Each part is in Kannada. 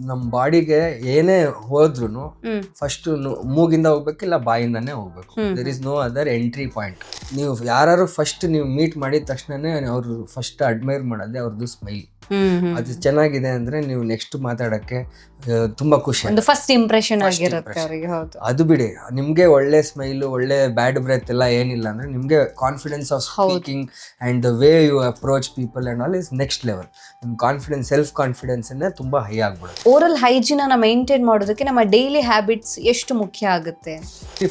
ನಮ್ಮ ಬಾಡಿಗೆ ಏನೇ ಹೋದ್ರು ಫಸ್ಟ್ ಮೂಗಿಂದ ಹೋಗ್ಬೇಕಿಲ್ಲ ಬಾಯಿಂದಾನೇ ಹೋಗ್ಬೇಕು. There is no other entry point ನೀವು ಯಾರು ಫಸ್ಟ್ ನೀವು ಮೀಟ್ ಮಾಡಿದ ತಕ್ಷಣನೇ ಅವ್ರು ಫಸ್ಟ್ ಅಡ್ಮೈರ್ ಮಾಡೋದೇ ಅವ್ರದ್ದು ಸ್ಮೈಲ್ ಅದು ಚೆನ್ನಾಗಿದೆ ಅಂದ್ರೆ ನೀವು ನೆಕ್ಸ್ಟ್ ಮಾತಾಡಕ್ಕೆ ತುಂಬಾ ಖುಷಿ ಒಂದು ಫಸ್ಟ್ ಇಂಪ್ರೆಷನ್ ಆಗಿರುತ್ತೆ ಅದು ಬಿಡಿ ನಿಮ್ಗೆ ಒಳ್ಳೆ ಸ್ಮೈಲ್ ಒಳ್ಳೆ ಬ್ಯಾಡ್ ಬ್ರೆತ್ ಎಲ್ಲ ಏನಿಲ್ಲ ಅಂದ್ರೆ ನಿಮ್ಗೆ confidence of speaking and the way you approach people and all is next level ನಿಮ್ ಕಾನ್ಫಿಡೆನ್ಸ್ ಸೆಲ್ಫ್ ಕಾನ್ಫಿಡೆನ್ಸ್ ತುಂಬಾ ಹೈ ಆಗ್ಬಿಡುತ್ತೆ. ಓರಲ್ ಹೈಜಿನ್ ಅನ್ನ ಮೇಂಟೈನ್ ಮಾಡೋದಕ್ಕೆ ನಮ್ಮ ಡೈಲಿ ಹ್ಯಾಬಿಟ್ಸ್ ಎಷ್ಟು ಮುಖ್ಯ ಆಗುತ್ತೆ?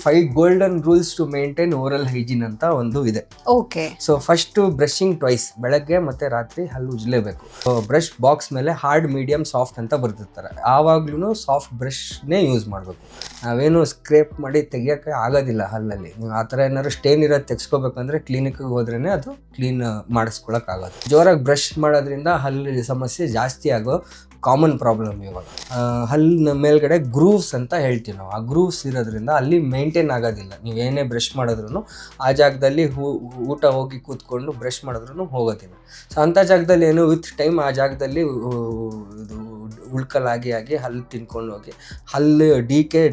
Five golden rules to maintain oral hygiene ಅಂತ ಒಂದು ಇದೆ. Okay so first brushing twice ಬೆಳಗ್ಗೆ ಮತ್ತೆ ರಾತ್ರಿ ಹಲ್ಲು ಉಜ್ಲೇಬೇಕು. ಬ್ರಷ್ ಬಾಕ್ಸ್ ಮೇಲೆ ಹಾರ್ಡ್ ಮೀಡಿಯಂ ಸಾಫ್ಟ್ ಅಂತ ಬರ್ತಿರ್ತಾರೆ ಆವಾಗ್ಲೂ ಸಾಫ್ಟ್ ಬ್ರಷ್ನೇ ಯೂಸ್ ಮಾಡಬೇಕು. ನಾವೇನು ಸ್ಕ್ರೇಪ್ ಮಾಡಿ ತೆಗಿಯೋಕ್ಕೆ ಆಗೋದಿಲ್ಲ ಹಲ್ಲಲ್ಲಿ. ನೀವು ಆ ಥರ ಏನಾದ್ರು ಸ್ಟೇನ್ ಇರೋದು ತೆಗ್ಸ್ಕೋಬೇಕಂದ್ರೆ ಕ್ಲಿನಿಕ್ಗೆ ಹೋದ್ರೇ ಅದು ಕ್ಲೀನ್ ಮಾಡಿಸ್ಕೊಳಕ್ಕಾಗೋದು ಜೋರಾಗಿ ಬ್ರಷ್ ಮಾಡೋದ್ರಿಂದ ಹಲ್ಲಿ ಸಮಸ್ಯೆ ಜಾಸ್ತಿ ಆಗೋ ಕಾಮನ್ ಪ್ರಾಬ್ಲಮ್ ಇವಾಗ. ಹಲ್ಲಿನ ಮೇಲ್ಗಡೆ ಗ್ರೂವ್ಸ್ ಅಂತ ಹೇಳ್ತೀವಿ ನಾವು. ಆ ಗ್ರೂವ್ಸ್ ಇರೋದ್ರಿಂದ ಅಲ್ಲಿ ಮೇಂಟೈನ್ ಆಗೋದಿಲ್ಲ. ನೀವು ಏನೇ ಬ್ರಷ್ ಮಾಡಿದ್ರು ಆ ಜಾಗದಲ್ಲಿ ಹೂ- ಊಟ ಹೋಗಿ ಕೂತ್ಕೊಂಡು ಬ್ರಷ್ ಮಾಡಿದ್ರು ಹೋಗೋದಿಲ್ಲ. ಸೊ ಅಂಥ ಜಾಗದಲ್ಲಿ ಏನು ವಿತ್ ಟೈಮ್ ಆ ಜಾಗದಲ್ಲಿ ಇದು ಉಳ್ಕಲಾಗಿ ಆಗಿ ಹಲ್ಲು ತಿನ್ಕೊಂಡು ಹೋಗಿ. ಹಲ್ಲು ಡೀಕೆ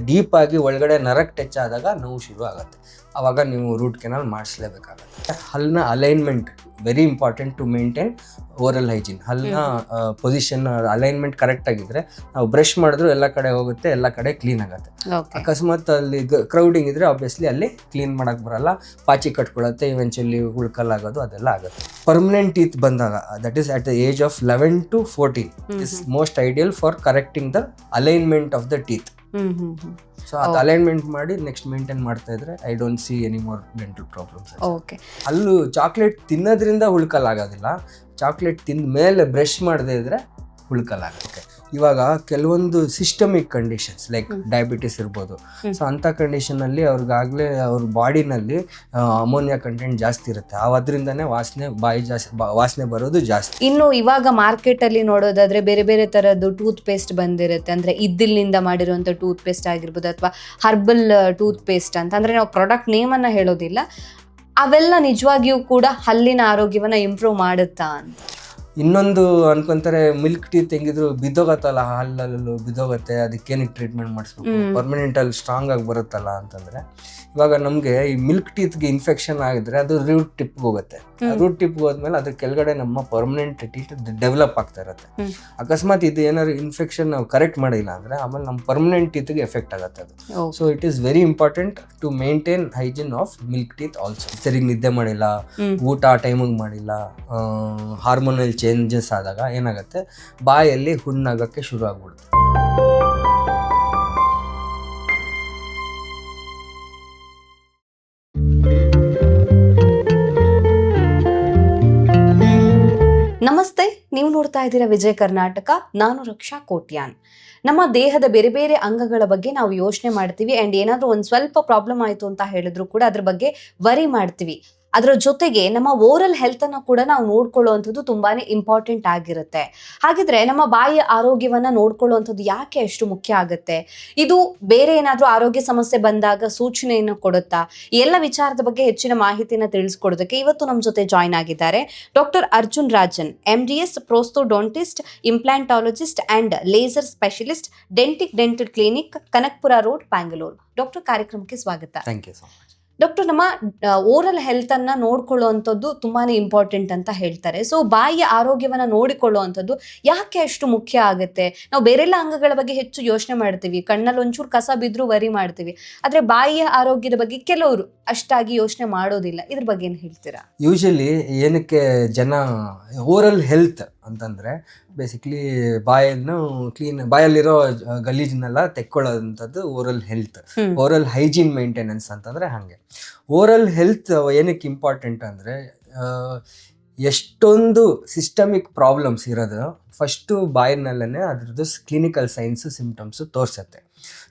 ಆಗಿ ಒಳಗಡೆ ನರಕ್ ಟಚ್ ಆದಾಗ ನೋವು ಶುರು ಆಗುತ್ತೆ ಆವಾಗ ನೀವು ರೂಟ್ ಕೆನಲ್ ಮಾಡಿಸ್ಲೇಬೇಕಾಗತ್ತೆ. ಹಲ್ಲಿನ alignment very important to maintain oral hygiene ಅಲ್ಲಿನ ಪೊಸಿಷನ್ ಅಲೈನ್ಮೆಂಟ್ ಕರೆಕ್ಟ್ ಆಗಿದ್ರೆ ನಾವು ಬ್ರಷ್ ಮಾಡಿದ್ರು ಎಲ್ಲ ಕಡೆ ಹೋಗುತ್ತೆ ಎಲ್ಲ ಕಡೆ ಕ್ಲೀನ್ ಆಗುತ್ತೆ. ಅಕಸ್ಮಾತ್ ಅಲ್ಲಿ ಕ್ರೌಡಿಂಗ್ ಇದ್ರೆ ಆಬ್ವಿಯಸ್ಲಿ ಅಲ್ಲಿ ಕ್ಲೀನ್ ಮಾಡಕ್ ಬರಲ್ಲ. ಪಾಚಿ ಕಟ್ಕೊಳತ್ತೆ ಇವೆಂಚುಲಿ ಉಳ್ಕಲ್ಲಾಗೋದು ಅದೆಲ್ಲ ಆಗುತ್ತೆ. ಪರ್ಮನೆಂಟ್ ಟೀತ್ ಬಂದಾಗ that is at the age of eleven to fourteen is most ideal for correcting the alignment of the teeth so ಅದು ಅಲೈನ್ಮೆಂಟ್ ಮಾಡಿ ನೆಕ್ಸ್ಟ್ ಮೇಂಟೈನ್ ಮಾಡ್ತಾ ಇದ್ರೆ I don't see any more dental problems okay ಅಲ್ಲೂ ಚಾಕ್ಲೇಟ್ ತಿನ್ನೋದ್ರಿಂದ ಹುಳ್ಕಲ್ಲಾಗೋದಿಲ್ಲ ಚಾಕ್ಲೇಟ್ ತಿಂದ ಮೇಲೆ ಬ್ರಷ್ ಮಾಡದೇ ಇದ್ರೆ ಹುಳ್ಕಲ್ಲಾಗುತ್ತೆ ಇವಾಗ ಕೆಲವೊಂದು ಸಿಸ್ಟಮಿಕ್ ಕಂಡೀಷನ್ಸ್ ಲೈಕ್ ಡಯಾಬಿಟಿಸ್ ಇರ್ಬೋದು. ಸೊ ಅಂಥ ಕಂಡೀಷನಲ್ಲಿ ಅವ್ರಿಗಾಗಲೇ ಅವ್ರ ಬಾಡಿನಲ್ಲಿ ಅಮೋನಿಯಾ ಕಂಟೆಂಟ್ ಜಾಸ್ತಿ ಇರುತ್ತೆ. ಅದರಿಂದನೇ ವಾಸನೆ ಬಾಯಿ ಜಾಸ್ತಿ ವಾಸನೆ ಬರೋದು ಜಾಸ್ತಿ. ಇನ್ನು ಇವಾಗ ಮಾರ್ಕೆಟಲ್ಲಿ ನೋಡೋದಾದರೆ ನೋಡೋದಾದ್ರೆ ಬೇರೆ ಬೇರೆ ಥರದ್ದು ಟೂತ್ ಪೇಸ್ಟ್ ಬಂದಿರುತ್ತೆ. ಅಂದರೆ ಇದ್ದಿಲ್ಲಿಂದ ಮಾಡಿರುವಂಥ ಟೂತ್ ಪೇಸ್ಟ್ ಆಗಿರ್ಬೋದು ಅಥವಾ ಹರ್ಬಲ್ ಟೂತ್ ಪೇಸ್ಟ್ ಅಂತ. ಅಂದರೆ ನಾವು ಪ್ರಾಡಕ್ಟ್ ನೇಮನ್ನು ಅನ್ನ ಹೇಳೋದಿಲ್ಲ. ಅವೆಲ್ಲ ನಿಜವಾಗಿಯೂ ಕೂಡ ಹಲ್ಲಿನ ಆರೋಗ್ಯವನ್ನು ಇಂಪ್ರೂವ್ ಮಾಡುತ್ತಾ ಅಂತ. ಇನ್ನೊಂದು ಅನ್ಕೊಂತಾರೆ ಮಿಲ್ಕ್ ಟೀ ತೆಂಗಿದ್ರು ಬಿದ್ದೋಗತ್ತಲ್ಲ ಹಾಲಲ್ಲೂ ಬಿದ್ದೋಗತ್ತೆ ಅದಕ್ಕೇನಕ್ಕೆ ಟ್ರೀಟ್ಮೆಂಟ್ ಮಾಡಿಸ್ಬೇಕು. ಪರ್ಮನೆಂಟ್ ಅಲ್ಲಿ ಸ್ಟ್ರಾಂಗ್ ಆಗಿ ಬರುತ್ತಲ್ಲ ಅಂತಂದ್ರೆ ಇವಾಗ ನಮಗೆ ಈ ಮಿಲ್ಕ್ ಟೀತ್ಗೆ ಇನ್ಫೆಕ್ಷನ್ ಆಗಿದ್ರೆ ಅದು ರೂಟ್ ಟಿಪ್ ಹೋಗುತ್ತೆ. ರೂಟ್ ಟಿಪ್ಗೆ ಹೋದ್ಮೇಲೆ ಅದ್ರ ಕೆಳಗಡೆ ನಮ್ಮ ಪರ್ಮನೆಂಟ್ ಟೀತ್ ಡೆವಲಪ್ ಆಗ್ತಾ ಇರುತ್ತೆ. ಅಕಸ್ಮಾತ್ ಇದು ಏನಾದ್ರು ಇನ್ಫೆಕ್ಷನ್ ನಾವು ಕರೆಕ್ಟ್ ಮಾಡಿಲ್ಲ ಅಂದ್ರೆ ಆಮೇಲೆ ನಮ್ಮ ಪರ್ಮನೆಂಟ್ ಟೀತ್ಗೆ ಎಫೆಕ್ಟ್ ಆಗುತ್ತೆ ಅದು. So it is very important to maintain hygiene of milk teeth also ಸರಿಗೆ ನಿದ್ದೆ ಮಾಡಿಲ್ಲ ಊಟ ಆ ಟೈಮಿಗೆ ಮಾಡಿಲ್ಲ ಹಾರ್ಮೋನಲ್ ಚೇಂಜಸ್ ಆದಾಗ ಏನಾಗುತ್ತೆ? ಬಾಯಲ್ಲಿ ಹುಣ್ಣಾಗಕ್ಕೆ ಶುರು ಆಗ್ಬಿಡುತ್ತೆ ನಮಸ್ತೆ, ನೀವು ನೋಡ್ತಾ ಇದ್ದೀರಾ ವಿಜಯ ಕರ್ನಾಟಕ, ನಾನು ರಕ್ಷಾ ಕೋಟ್ಯಾನ್. ನಮ್ಮ ದೇಹದ ಬೇರೆ ಬೇರೆ ಅಂಗಗಳ ಬಗ್ಗೆ ನಾವು ಯೋಚನೆ ಮಾಡ್ತೀವಿ ಅಂಡ್ ಏನಾದರೂ ಒಂದು ಸ್ವಲ್ಪ ಪ್ರಾಬ್ಲಮ್ ಆಯಿತು ಅಂತ ಹೇಳಿದ್ರು ಕೂಡ ಅದ್ರ ಬಗ್ಗೆ ವರಿ ಮಾಡ್ತೀವಿ. ಅದರ ಜೊತೆಗೆ ನಮ್ಮ ಓರಲ್ ಹೆಲ್ತ್ ಅನ್ನ ಕೂಡ ನಾವು ನೋಡ್ಕೊಳ್ಳುವಂಥದ್ದು ತುಂಬಾನೇ ಇಂಪಾರ್ಟೆಂಟ್ ಆಗಿರುತ್ತೆ. ಹಾಗಿದ್ರೆ ನಮ್ಮ ಬಾಯಿಯ ಆರೋಗ್ಯವನ್ನ ನೋಡ್ಕೊಳ್ಳುವಂಥದ್ದು ಯಾಕೆ ಅಷ್ಟು ಮುಖ್ಯ ಆಗುತ್ತೆ? ಇದು ಬೇರೆ ಏನಾದರೂ ಆರೋಗ್ಯ ಸಮಸ್ಯೆ ಬಂದಾಗ ಸೂಚನೆಯನ್ನು ಕೊಡುತ್ತಾ? ಎಲ್ಲ ವಿಚಾರದ ಬಗ್ಗೆ ಹೆಚ್ಚಿನ ಮಾಹಿತಿಯನ್ನು ತಿಳಿಸ್ಕೊಡೋದಕ್ಕೆ ಇವತ್ತು ನಮ್ಮ ಜೊತೆ ಜಾಯ್ನ್ ಆಗಿದ್ದಾರೆ doctor Arjun Rajan M D S prosthodontist implantologist and laser specialist Dentic dental clinic Kanakapura road Bangalore doctor ಕಾರ್ಯಕ್ರಮಕ್ಕೆ ಸ್ವಾಗತ. Thank you so much doctor ನಮ್ಮ ಓರಲ್ ಹೆಲ್ತ್ ಅನ್ನ ನೋಡ್ಕೊಳ್ಳುವಂಥದ್ದು ತುಂಬಾನೇ ಇಂಪಾರ್ಟೆಂಟ್ ಅಂತ ಹೇಳ್ತಾರೆ. ಸೊ ಬಾಯಿಯ ಆರೋಗ್ಯವನ್ನ ನೋಡಿಕೊಳ್ಳುವಂಥದ್ದು ಯಾಕೆ ಅಷ್ಟು ಮುಖ್ಯ ಆಗುತ್ತೆ? ನಾವು ಬೇರೆಲ್ಲ ಅಂಗಗಳ ಬಗ್ಗೆ ಹೆಚ್ಚು ಯೋಚನೆ ಮಾಡ್ತೀವಿ. ಕಣ್ಣಲ್ಲಿ ಒಂಚೂರು ಕಸ ಬಿದ್ದರೂ ವರಿ ಮಾಡ್ತೀವಿ. ಆದರೆ ಬಾಯಿಯ ಆರೋಗ್ಯದ ಬಗ್ಗೆ ಕೆಲವರು ಅಷ್ಟಾಗಿ ಯೋಚನೆ ಮಾಡೋದಿಲ್ಲ. ಇದ್ರ ಬಗ್ಗೆ ಏನು ಹೇಳ್ತೀರಾ? ಯೂಶಲಿ ಏನಕ್ಕೆ ಜನ ಓರಲ್ ಹೆಲ್ತ್ ಅಂತಂದ್ರೆ ಬೇಸಿಕ್ಲಿ ಬಾಯನ್ನು ಕ್ಲೀನ್ ಬಾಯಲ್ಲಿರೋ ಗಲೀಜನ್ನೆಲ್ಲ ತೆಕ್ಕೊಳ್ಳೋದಂಥದ್ದು oral health. Oral hygiene maintenance ಅಂತಂದ್ರೆ ಹಾಗೆ. ಓರಲ್ ಹೆಲ್ತ್ ಏನಕ್ಕೆ ಇಂಪಾರ್ಟೆಂಟ್ ಅಂದರೆ ಎಷ್ಟೊಂದು ಸಿಸ್ಟಮಿಕ್ ಪ್ರಾಬ್ಲಮ್ಸ್ ಇರೋದು ಫಸ್ಟು ಬಾಯಿನಲ್ಲೇ ಅದ್ರದ್ದು ಕ್ಲಿನಿಕಲ್ ಸೈನ್ಸ್ ಸಿಂಪ್ಟಮ್ಸು ತೋರಿಸುತ್ತೆ.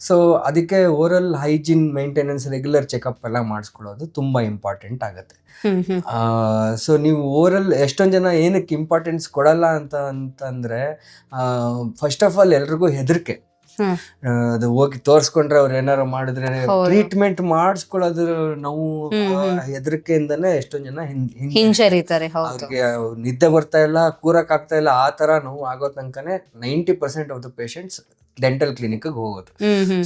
ಸೊ ಅದಕ್ಕೆ oral hygiene maintenance regular checkup ಎಲ್ಲ ಮಾಡಿಸ್ಕೊಳ್ಳೋದು ತುಂಬ ಇಂಪಾರ್ಟೆಂಟ್ ಆಗುತ್ತೆ. ಸೊ ನೀವು ಓರಲ್ ಎಷ್ಟೊಂದು ಜನ ಏನಕ್ಕೆ ಇಂಪಾರ್ಟೆನ್ಸ್ ಕೊಡಲ್ಲ ಅಂತ ಅಂತಂದರೆ ಫಸ್ಟ್ ಆಫ್ ಆಲ್ ಎಲ್ರಿಗೂ ಹೆದರಿಕೆ. ಅದು ಹೋಗಿ ತೋರಿಸ್ಕೊಂಡ್ರೆ ಅವ್ರು ಏನಾರು ಮಾಡಿದ್ರೆ ಟ್ರೀಟ್ಮೆಂಟ್ ಮಾಡಿಸ್ಕೊಳ್ಳೋದ್ರ ನಾವು ಹೆದರಿಕೆಯಿಂದಾನೆ ಎಷ್ಟೊಂದು ಜನ ಹಿಂಜರಿತಾರೆ ಅವ್ರಿಗೆ ನಿದ್ದೆ ಬರ್ತಾ ಇಲ್ಲ ಕೂರಕ್ ಆಗ್ತಾ ಇಲ್ಲ ಆ ತರ ನೋವು ಆಗೋ ತನಕನೇ ninety percent of the patients dental clinic ಹೋಗೋದು.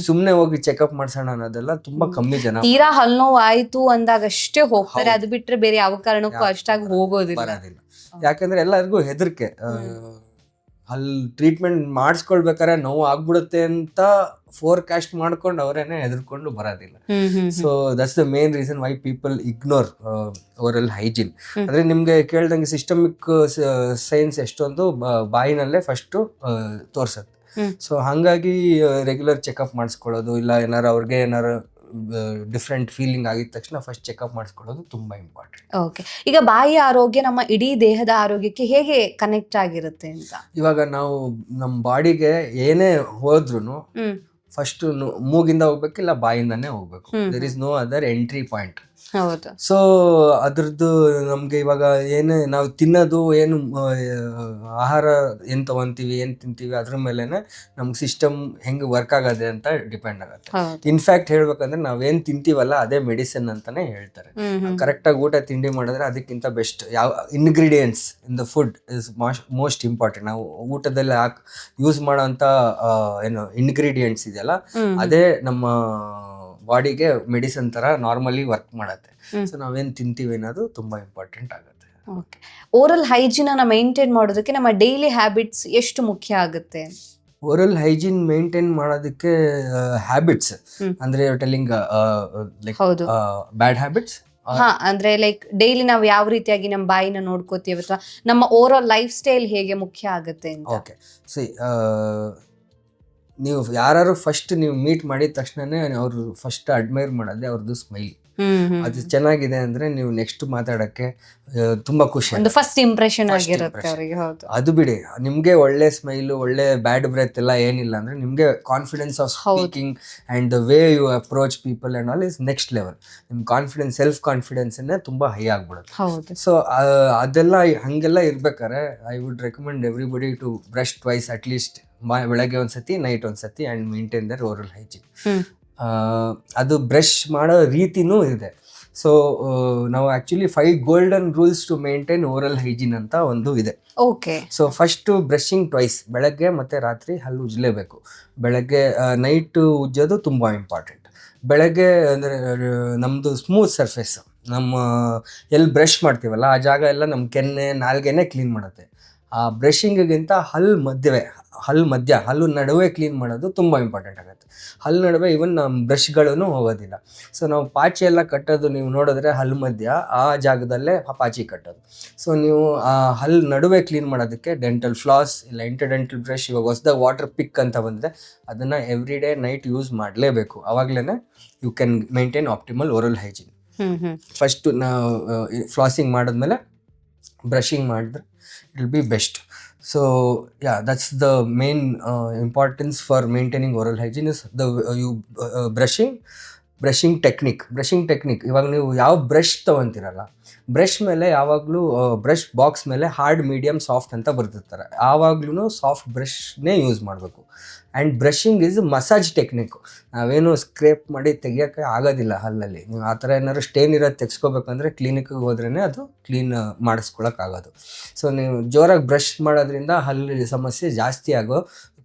ಸುಮ್ಮನೆ ಹೋಗಿ ಚೆಕಪ್ ಮಾಡ್ಸೋಣ ಅನ್ನೋದೆಲ್ಲ ತುಂಬಾ ಕಮ್ಮಿ ಜನ ತೀರಾ ಹಲ್ ನೋವು ಆಯ್ತು ಅಂದಾಗ ಅಷ್ಟೇ ಹೋಗ್ತಾರೆ. ಅದು ಬಿಟ್ರೆ ಬೇರೆ ಯಾವ ಕಾರಣಕ್ಕೂ ಅಷ್ಟಾಗಿ ಹೋಗೋದಿಲ್ಲ. ಬರೋದಿಲ್ಲ. ಯಾಕಂದ್ರೆ ಎಲ್ಲರಿಗೂ ಹೆದರಿಕೆ. ಅಲ್ಲಿ ಟ್ರೀಟ್ಮೆಂಟ್ ಮಾಡಿಸ್ಕೊಳ್ಬೇಕಾದ್ರೆ ನೋವು ಆಗ್ಬಿಡುತ್ತೆ ಅಂತ ಫೋರ್ಕಾಸ್ಟ್ ಮಾಡ್ಕೊಂಡು ಅವರೇನೆ ಹೆದರ್ಕೊಂಡು ಬರೋದಿಲ್ಲ. So that's the main reason why people ignore oral hygiene. ಅಂದ್ರೆ ನಿಮ್ಗೆ ಕೇಳ್ದಂಗೆ ಸಿಸ್ಟಮಿಕ್ ಸೈನ್ಸ್ ಎಷ್ಟೊಂದು ಬಾಯಿನಲ್ಲೇ ಫಸ್ಟು ತೋರ್ಸತ್ತೆ. ಸೊ ಹಾಗಾಗಿ ರೆಗ್ಯುಲರ್ ಚೆಕಪ್ ಮಾಡಿಸ್ಕೊಳ್ಳೋದು ಇಲ್ಲ ಏನಾರು ಅವ್ರಿಗೆ ಏನಾರು ಡಿಫ್ರೆಂಟ್ ಫೀಲಿಂಗ್ ಆಗಿದ ತಕ್ಷಣ ಫಸ್ಟ್ ಚೆಕಪ್ ಮಾಡಿಸ್ಕೊಳ್ಳೋದು ತುಂಬಾ ಇಂಪಾರ್ಟೆಂಟ್ ಓಕೆ ಈಗ ಬಾಯಿ ಆರೋಗ್ಯ ನಮ್ಮ ಇಡೀ ದೇಹದ ಆರೋಗ್ಯಕ್ಕೆ ಹೇಗೆ ಕನೆಕ್ಟ್ ಆಗಿರುತ್ತೆ ಅಂತ? ಇವಾಗ ನಾವು ನಮ್ಮ ಬಾಡಿಗೆ ಏನೇ ಹೋದ್ರು ಫಸ್ಟ್ ಮೂಗಿಂದ ಹೋಗ್ಬೇಕಿಲ್ಲ ಬಾಯಿಂದಾನೇ ಹೋಗ್ಬೇಕು. There there is no other entry point ಹೌದು. ಸೊ ಅದ್ರದ್ದು ನಮ್ಗೆ ಇವಾಗ ಏನೇ ನಾವು ತಿನ್ನೋದು ಏನು ಆಹಾರ ಏನ್ ತಗೊಂತೀವಿ ಏನ್ ತಿಂತೀವಿ ಅದ್ರ ಮೇಲೆನೆ ನಮ್ಗೆ ಸಿಸ್ಟಮ್ ಹೆಂಗ್ ವರ್ಕ್ ಆಗದೆ ಅಂತ ಡಿಪೆಂಡ್ ಆಗುತ್ತೆ. ಇನ್ಫ್ಯಾಕ್ಟ್ ಹೇಳ್ಬೇಕಂದ್ರೆ ನಾವೇನ್ ತಿಂತೀವಲ್ಲ ಅದೇ ಮೆಡಿಸಿನ್ ಅಂತಾನೆ ಹೇಳ್ತಾರೆ. ಕರೆಕ್ಟ್ ಆಗಿ ಕರೆಕ್ಟಾಗಿ ಊಟ ತಿಂಡಿ ಮಾಡಿದ್ರೆ ಅದಕ್ಕಿಂತ ಬೆಸ್ಟ್ ಯಾವ ingredients in the food is most important ನಾವು ಊಟದಲ್ಲಿ ಹಾಕ್ ಯೂಸ್ ಮಾಡೋ ಅಂತ ಏನು ಇನ್ಗ್ರೀಡಿಯೆಂಟ್ಸ್ ಇದೆಯಲ್ಲ ಅದೇ ನಮ್ಮ ಬಾಡಿಗೆ ಮೆಡಿಸಿನ್ ತರ ನಾರ್ಮಲಿ ವರ್ಕ್ ಮಾಡುತ್ತೆ. ಸೊ ನಾವೇನ್ ತಿಂತೀವಿ ಅನ್ನೋದು ತುಂಬಾ ಇಂಪಾರ್ಟೆಂಟ್ ಆಗುತ್ತೆ. ಓಕೆ. ಓರಲ್ ಹೈಜೀನ್ ಅನ್ನ ಮೇಂಟೈನ್ ಮಾಡೋದಕ್ಕೆ ನಮ್ಮ ಡೈಲಿ ಹ್ಯಾಬಿಟ್ಸ್ ಎಷ್ಟು ಮುಖ್ಯ ಆಗುತ್ತೆ? ಓರಲ್ ಹೈಜೀನ್ ಮೇಂಟೈನ್ ಮಾಡೋದಕ್ಕೆ ಹ್ಯಾಬಿಟ್ಸ್. ಅಂದರೆ ಟೆಲಿಂಗ್ ಲೈಕ್ ಹೌದು. ಬ್ಯಾಡ್ ಹ್ಯಾಬಿಟ್ಸ್ ಹಾ ಅಂದ್ರೆ ಲೈಕ್ ಡೈಲಿ ನಾವು ಯಾವ ರೀತಿಯಾಗಿ ನಮ್ಮ ಬಾಯಿನ ನೋಡ್ಕೋತೀವಿ ಅಥವಾ ನಮ್ಮ ಓವರ್ ಲೈಫ್ ಸ್ಟೈಲ್ ಹೇಗೆ ಮುಖ್ಯ ಆಗುತ್ತೆ ಅಂತ. ಓಕೆ. ಸಿ ನೀವು ಯಾರು ಫಸ್ಟ್ ನೀವು ಮೀಟ್ ಮಾಡಿದ ತಕ್ಷಣನೇ ಅವರು ಫಸ್ಟ್ ಅಡ್ಮೈರ್ ಮಾಡೋದೇ ಅವ್ರದ್ದು ಸ್ಮೈಲ್ ಅದು ಚೆನ್ನಾಗಿದೆ ಅಂದ್ರೆ ನೀವು ನೆಕ್ಸ್ಟ್ ಮಾತಾಡಕ್ಕೆ ತುಂಬಾ ಖುಷಿ ಒಂದು ಫಸ್ಟ್ ಇಂಪ್ರೆಷನ್ ಆಗಿರುತ್ತೆ ಅವರಿಗೆ ಹೌದು. ಅದು ಬಿಡಿ ನಿಮ್ಗೆ ಒಳ್ಳೆ ಸ್ಮೈಲ್ ಒಳ್ಳೆ ಬ್ಯಾಡ್ ಬ್ರೆತ್ ಎಲ್ಲ ಏನಿಲ್ಲ ಅಂದ್ರೆ ನಿಮ್ಗೆ confidence of. Speaking and the way you approach people and all is next level ನಿಮ್ ಕಾನ್ಫಿಡೆನ್ಸ್ ಸೆಲ್ಫ್ ಕಾನ್ಫಿಡೆನ್ಸ್ ತುಂಬಾ ಹೈ ಆಗ್ಬಿಡುತ್ತೆ. ಸೊ ಅದೆಲ್ಲ ಹಂಗೆಲ್ಲ ಇರ್ಬೇಕಾದ್ರೆ I would recommend everybody to brush twice at least ಬೆಳಗ್ಗೆ ಒಂದ್ಸತಿ ನೈಟ್ ಒಂದ್ಸತಿ and maintain their oral hygiene ಅದು ಬ್ರಷ್ ಮಾಡೋ ರೀತಿನೂ ಇದೆ. ಸೊ ನಾವು actually five golden rules to maintain oral hygiene ಅಂತ ಒಂದು ಇದೆ. Okay so first brushing twice ಬೆಳಗ್ಗೆ ಮತ್ತು ರಾತ್ರಿ ಹಲ್ಲು ಉಜ್ಲೇಬೇಕು. ಬೆಳಗ್ಗೆ ನೈಟು ಉಜ್ಜೋದು ತುಂಬ ಇಂಪಾರ್ಟೆಂಟ್ ಬೆಳಗ್ಗೆ ಅಂದರೆ ನಮ್ಮದು ಸ್ಮೂತ್ ಸರ್ಫೇಸ್ ನಮ್ಮ ಎಲ್ಲಿ ಬ್ರಷ್ ಮಾಡ್ತೀವಲ್ಲ ಆ ಜಾಗ ಎಲ್ಲ ನಮ್ಮ ಕೆನ್ನೆ ನಾಲ್ಗೆನೆ ಕ್ಲೀನ್ ಮಾಡುತ್ತೆ. ಆ ಬ್ರಷಿಂಗಿಗಿಂತ ಹಲ್ಲು ಮಧ್ಯವೇ ಹಲ್ಲು ಮಧ್ಯ ಹಲ್ಲು ನಡುವೆ ಕ್ಲೀನ್ ಮಾಡೋದು ತುಂಬ ಇಂಪಾರ್ಟೆಂಟ್ ಆಗುತ್ತೆ. ಹಲ್ಲು ನಡುವೆ ಇವನ್ ನಮ್ಮ ಬ್ರಷ್ಗಳೂ ಹೋಗೋದಿಲ್ಲ. ಸೊ ನಾವು ಪಾಚಿ ಎಲ್ಲ ಕಟ್ಟೋದು ನೀವು ನೋಡಿದ್ರೆ ಹಲ್ಲು ಮಧ್ಯ ಆ ಜಾಗದಲ್ಲೇ ಪಾಚಿ ಕಟ್ಟೋದು. ಸೊ ನೀವು ಆ ಹಲ್ಲು ನಡುವೆ ಕ್ಲೀನ್ ಮಾಡೋದಕ್ಕೆ ಡೆಂಟಲ್ ಫ್ಲಾಸ್ ಇಲ್ಲ ಇಂಟರ್ಡೆಂಟಲ್ ಬ್ರಷ್ ಇವಾಗ ಹೊಸ್ದಾಗ ವಾಟರ್ ಪಿಕ್ ಅಂತ ಬಂದರೆ ಅದನ್ನು ಎವ್ರಿ ಡೇ ನೈಟ್ ಯೂಸ್ ಮಾಡಲೇಬೇಕು. ಆವಾಗಲೇ you can maintain optimal oral hygiene first ನಾವು ಫ್ಲಾಸಿಂಗ್ ಮಾಡಿದ್ಮೇಲೆ ಬ್ರಷಿಂಗ್ ಮಾಡಿದ್ರೆ it will be best so yeah that's the main importance for maintaining oral hygiene is the you brushing brushing technique brushing technique ಇವಾಗ ನೀವು ಯಾವ ಬ್ರಷ್ ತೊಗೊತೀರಲ್ಲ ಬ್ರಷ್ ಮೇಲೆ ಯಾವಾಗಲೂ ಬ್ರಷ್ ಬಾಕ್ಸ್ ಮೇಲೆ ಹಾರ್ಡ್ ಮೀಡಿಯಮ್ ಸಾಫ್ಟ್ ಅಂತ ಬರ್ತಿರ್ತಾರೆ ಆವಾಗ್ಲೂ ಸಾಫ್ಟ್ ಬ್ರಷ್ನೇ ಯೂಸ್ ಮಾಡಬೇಕು. And brushing is massage technique ನಾವೇನು ಸ್ಕ್ರೇಪ್ ಮಾಡಿ ತೆಗಿಯೋಕ್ಕೆ ಆಗೋದಿಲ್ಲ ಹಲ್ಲಲ್ಲಿ. ನೀವು ಆ ಥರ ಏನಾದ್ರು ಸ್ಟೇನ್ ಇರೋದು ತೆಗೆಸ್ಕೋಬೇಕಂದ್ರೆ ಕ್ಲಿನಿಕ್ಗೆ ಹೋದ್ರೇ ಅದು ಕ್ಲೀನ್ ಮಾಡಿಸ್ಕೊಳಕ್ಕಾಗೋದು. ಸೊ ನೀವು ಜೋರಾಗಿ ಬ್ರಷ್ ಮಾಡೋದ್ರಿಂದ ಹಲ್ಲಿ ಸಮಸ್ಯೆ ಜಾಸ್ತಿ ಆಗೋ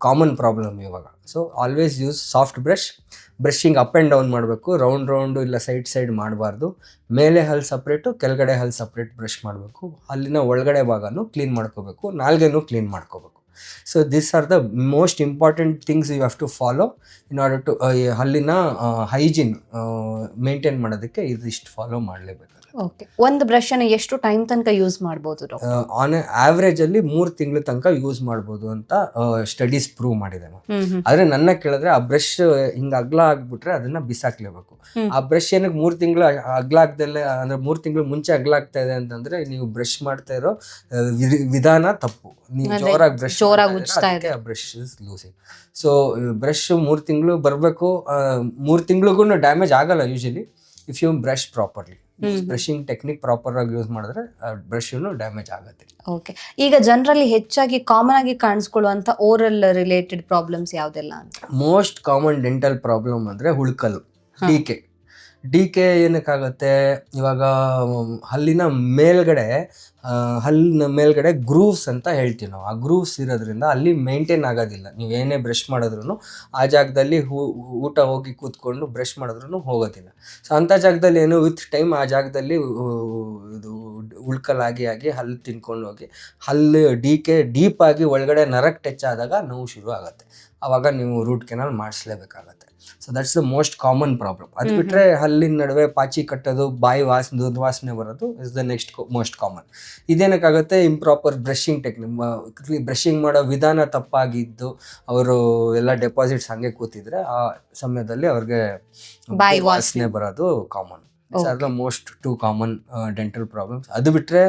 ಕಾಮನ್ ಪ್ರಾಬ್ಲಮ್ ಇವಾಗ. So always use soft brush brushing up and down ಮಾಡಬೇಕು. ರೌಂಡ್ ರೌಂಡು ಇಲ್ಲ ಸೈಡ್ ಸೈಡ್ ಮಾಡಬಾರ್ದು. ಮೇಲೆ ಹಲ್ಲು ಸಪ್ರೇಟು ಕೆಳಗಡೆ ಹಲ್ಲು ಸಪ್ರೇಟ್ ಬ್ರಷ್ ಮಾಡಬೇಕು. ಅಲ್ಲಿನ ಒಳಗಡೆ ಭಾಗನೂ ಕ್ಲೀನ್ ಮಾಡ್ಕೋಬೇಕು. ನಾಲ್ಗೆನೂ ಕ್ಲೀನ್ ಮಾಡ್ಕೋಬೇಕು. So this are the most important things you have to follow in order to ಹಲ್ಲಿನ ಹೈಜಿನ್ ಮೇಂಟೈನ್ ಮಾಡೋದಕ್ಕೆ ಇದಿಷ್ಟು ಫಾಲೋ ಮಾಡಲೇಬೇಕು. ಓಕೆ ಒಂದು ಬ್ರಷ್ ಅನ್ನು ಎಷ್ಟು ಟೈಮ್ ತನಕ ಯೂಸ್ ಮಾಡ್ಬೋದು ಆನ್ ಆವ್ರೇಜ್ ಅಲ್ಲಿ ಮೂರು ತಿಂಗಳ ತನಕ ಯೂಸ್ ಮಾಡ್ಬೋದು ಅಂತ ಸ್ಟಡೀಸ್ ಪ್ರೂವ್ ಮಾಡಿದೆ ಆದ್ರೆ ನನ್ನ ಕೇಳಿದ್ರೆ ಆ ಬ್ರಷ್ ಹಿಂಗ ಅಗ್ಲ ಆಗ್ಬಿಟ್ರೆ ಅದನ್ನ ಬಿಸಾಕ್ಲೇಬೇಕು. ಆ ಬ್ರಷ್ ಏನಕ್ಕೆ ಮೂರ್ ತಿಂಗಳು ಅಗ್ಲ ಆಗ್ದಲ್ಲೇ ಅಂದ್ರೆ ಮೂರ್ ತಿಂಗಳು ಮುಂಚೆ ಅಗ್ಲಾಗ್ತಾ ಇದೆ ಅಂತಂದ್ರೆ ನೀವು ಬ್ರಷ್ ಮಾಡ್ತಾ ಇರೋ ವಿಧಾನ ತಪ್ಪು. ನೀವು ಜೋರಾಗಿ ಬ್ರಷ್ ಜೋರಾಗಿ. Brush is losing so brush ಮೂರ್ ತಿಂಗಳು ಬರಬೇಕು ಮೂರ್ ತಿಂಗಳಿಗೂ ಡ್ಯಾಮೇಜ್ ಆಗಲ್ಲ usually if you brush properly. Brushing technique proper ಆಗಿ ಯೂಸ್ ಮಾಡಿದ್ರೆ ಬ್ರಷ್ ಡ್ಯಾಮೇಜ್ ಆಗುತ್ತೆ. ಓಕೆ ಈಗ ಜನರಲ್ಲಿ ಹೆಚ್ಚಾಗಿ ಕಾಮನ್ ಆಗಿ ಕಾಣಿಸ್ಕೊಳ್ಳುವಂತ ಓರಲ್ ರಿಲೇಟೆಡ್ ಪ್ರಾಬ್ಲಮ್ಸ್ ಯಾವ್ದೆಲ್ಲ ಅಂತ? ಮೋಸ್ಟ್ ಕಾಮನ್ ಡೆಂಟಲ್ ಪ್ರಾಬ್ಲಮ್ ಅಂದ್ರೆ ಹುಳ್ಕಲ್ಲು ಹಾ. ಡಿ ಕೆ ಏನಕ್ಕಾಗುತ್ತೆ? ಇವಾಗ ಹಲ್ಲಿನ ಮೇಲ್ಗಡೆ ಹಲ್ಲಿನ ಮೇಲ್ಗಡೆ ಗ್ರೂವ್ಸ್ ಅಂತ ಹೇಳ್ತೀವಿ ನಾವು. ಆ ಗ್ರೂವ್ಸ್ ಇರೋದ್ರಿಂದ ಅಲ್ಲಿ ಮೇಂಟೈನ್ ಆಗೋದಿಲ್ಲ. ನೀವು ಏನೇ ಬ್ರಷ್ ಮಾಡಿದ್ರು ಆ ಜಾಗದಲ್ಲಿ ಊಟ ಹೋಗಿ ಕೂತ್ಕೊಂಡು ಬ್ರಷ್ ಮಾಡಿದ್ರು ಹೋಗೋದಿಲ್ಲ. ಸೊ ಅಂಥ ಜಾಗದಲ್ಲಿ ಏನು ವಿತ್ ಟೈಮ್ ಆ ಜಾಗದಲ್ಲಿ ಇದು ಉಳ್ಕಲಾಗಿ ಆಗಿ ಹಲ್ಲು ತಿನ್ಕೊಂಡು ಹೋಗಿ, ಹಲ್ಲು ಡಿ ಕೆ ಡೀಪ್ ಆಗಿ ಒಳಗಡೆ ನರಕ್ಕೆ ಟಚ್ ಆದಾಗ ನೋವು ಶುರು ಆಗುತ್ತೆ ಆವಾಗ ನೀವು root canal ಮಾಡಿಸ್ಲೇಬೇಕಾಗತ್ತೆ. So that's the most common problem ಅದು ಬಿಟ್ಟರೆ ಹಲ್ಲಿನ ನಡುವೆ ಪಾಚಿ ಕಟ್ಟೋದು ಬಾಯಿ ವಾಸನೆ ದುರ್ವಾಸನೆ ಬರೋದು is the next most common ಇದೇನಕ್ಕಾಗುತ್ತೆ? Improper brushing technique brushing ಮಾಡೋ ವಿಧಾನ ತಪ್ಪಾಗಿದ್ದು ಅವರು ಎಲ್ಲ ಡೆಪಾಸಿಟ್ಸ್ ಹಂಗೆ ಕೂತಿದ್ರೆ ಆ ಸಮಯದಲ್ಲಿ ಅವ್ರಿಗೆ ಬಾಯಿ. ವಾಸನೆ. ಬರೋದು common are the most to common dental problems ಅದು ಬಿಟ್ಟರೆ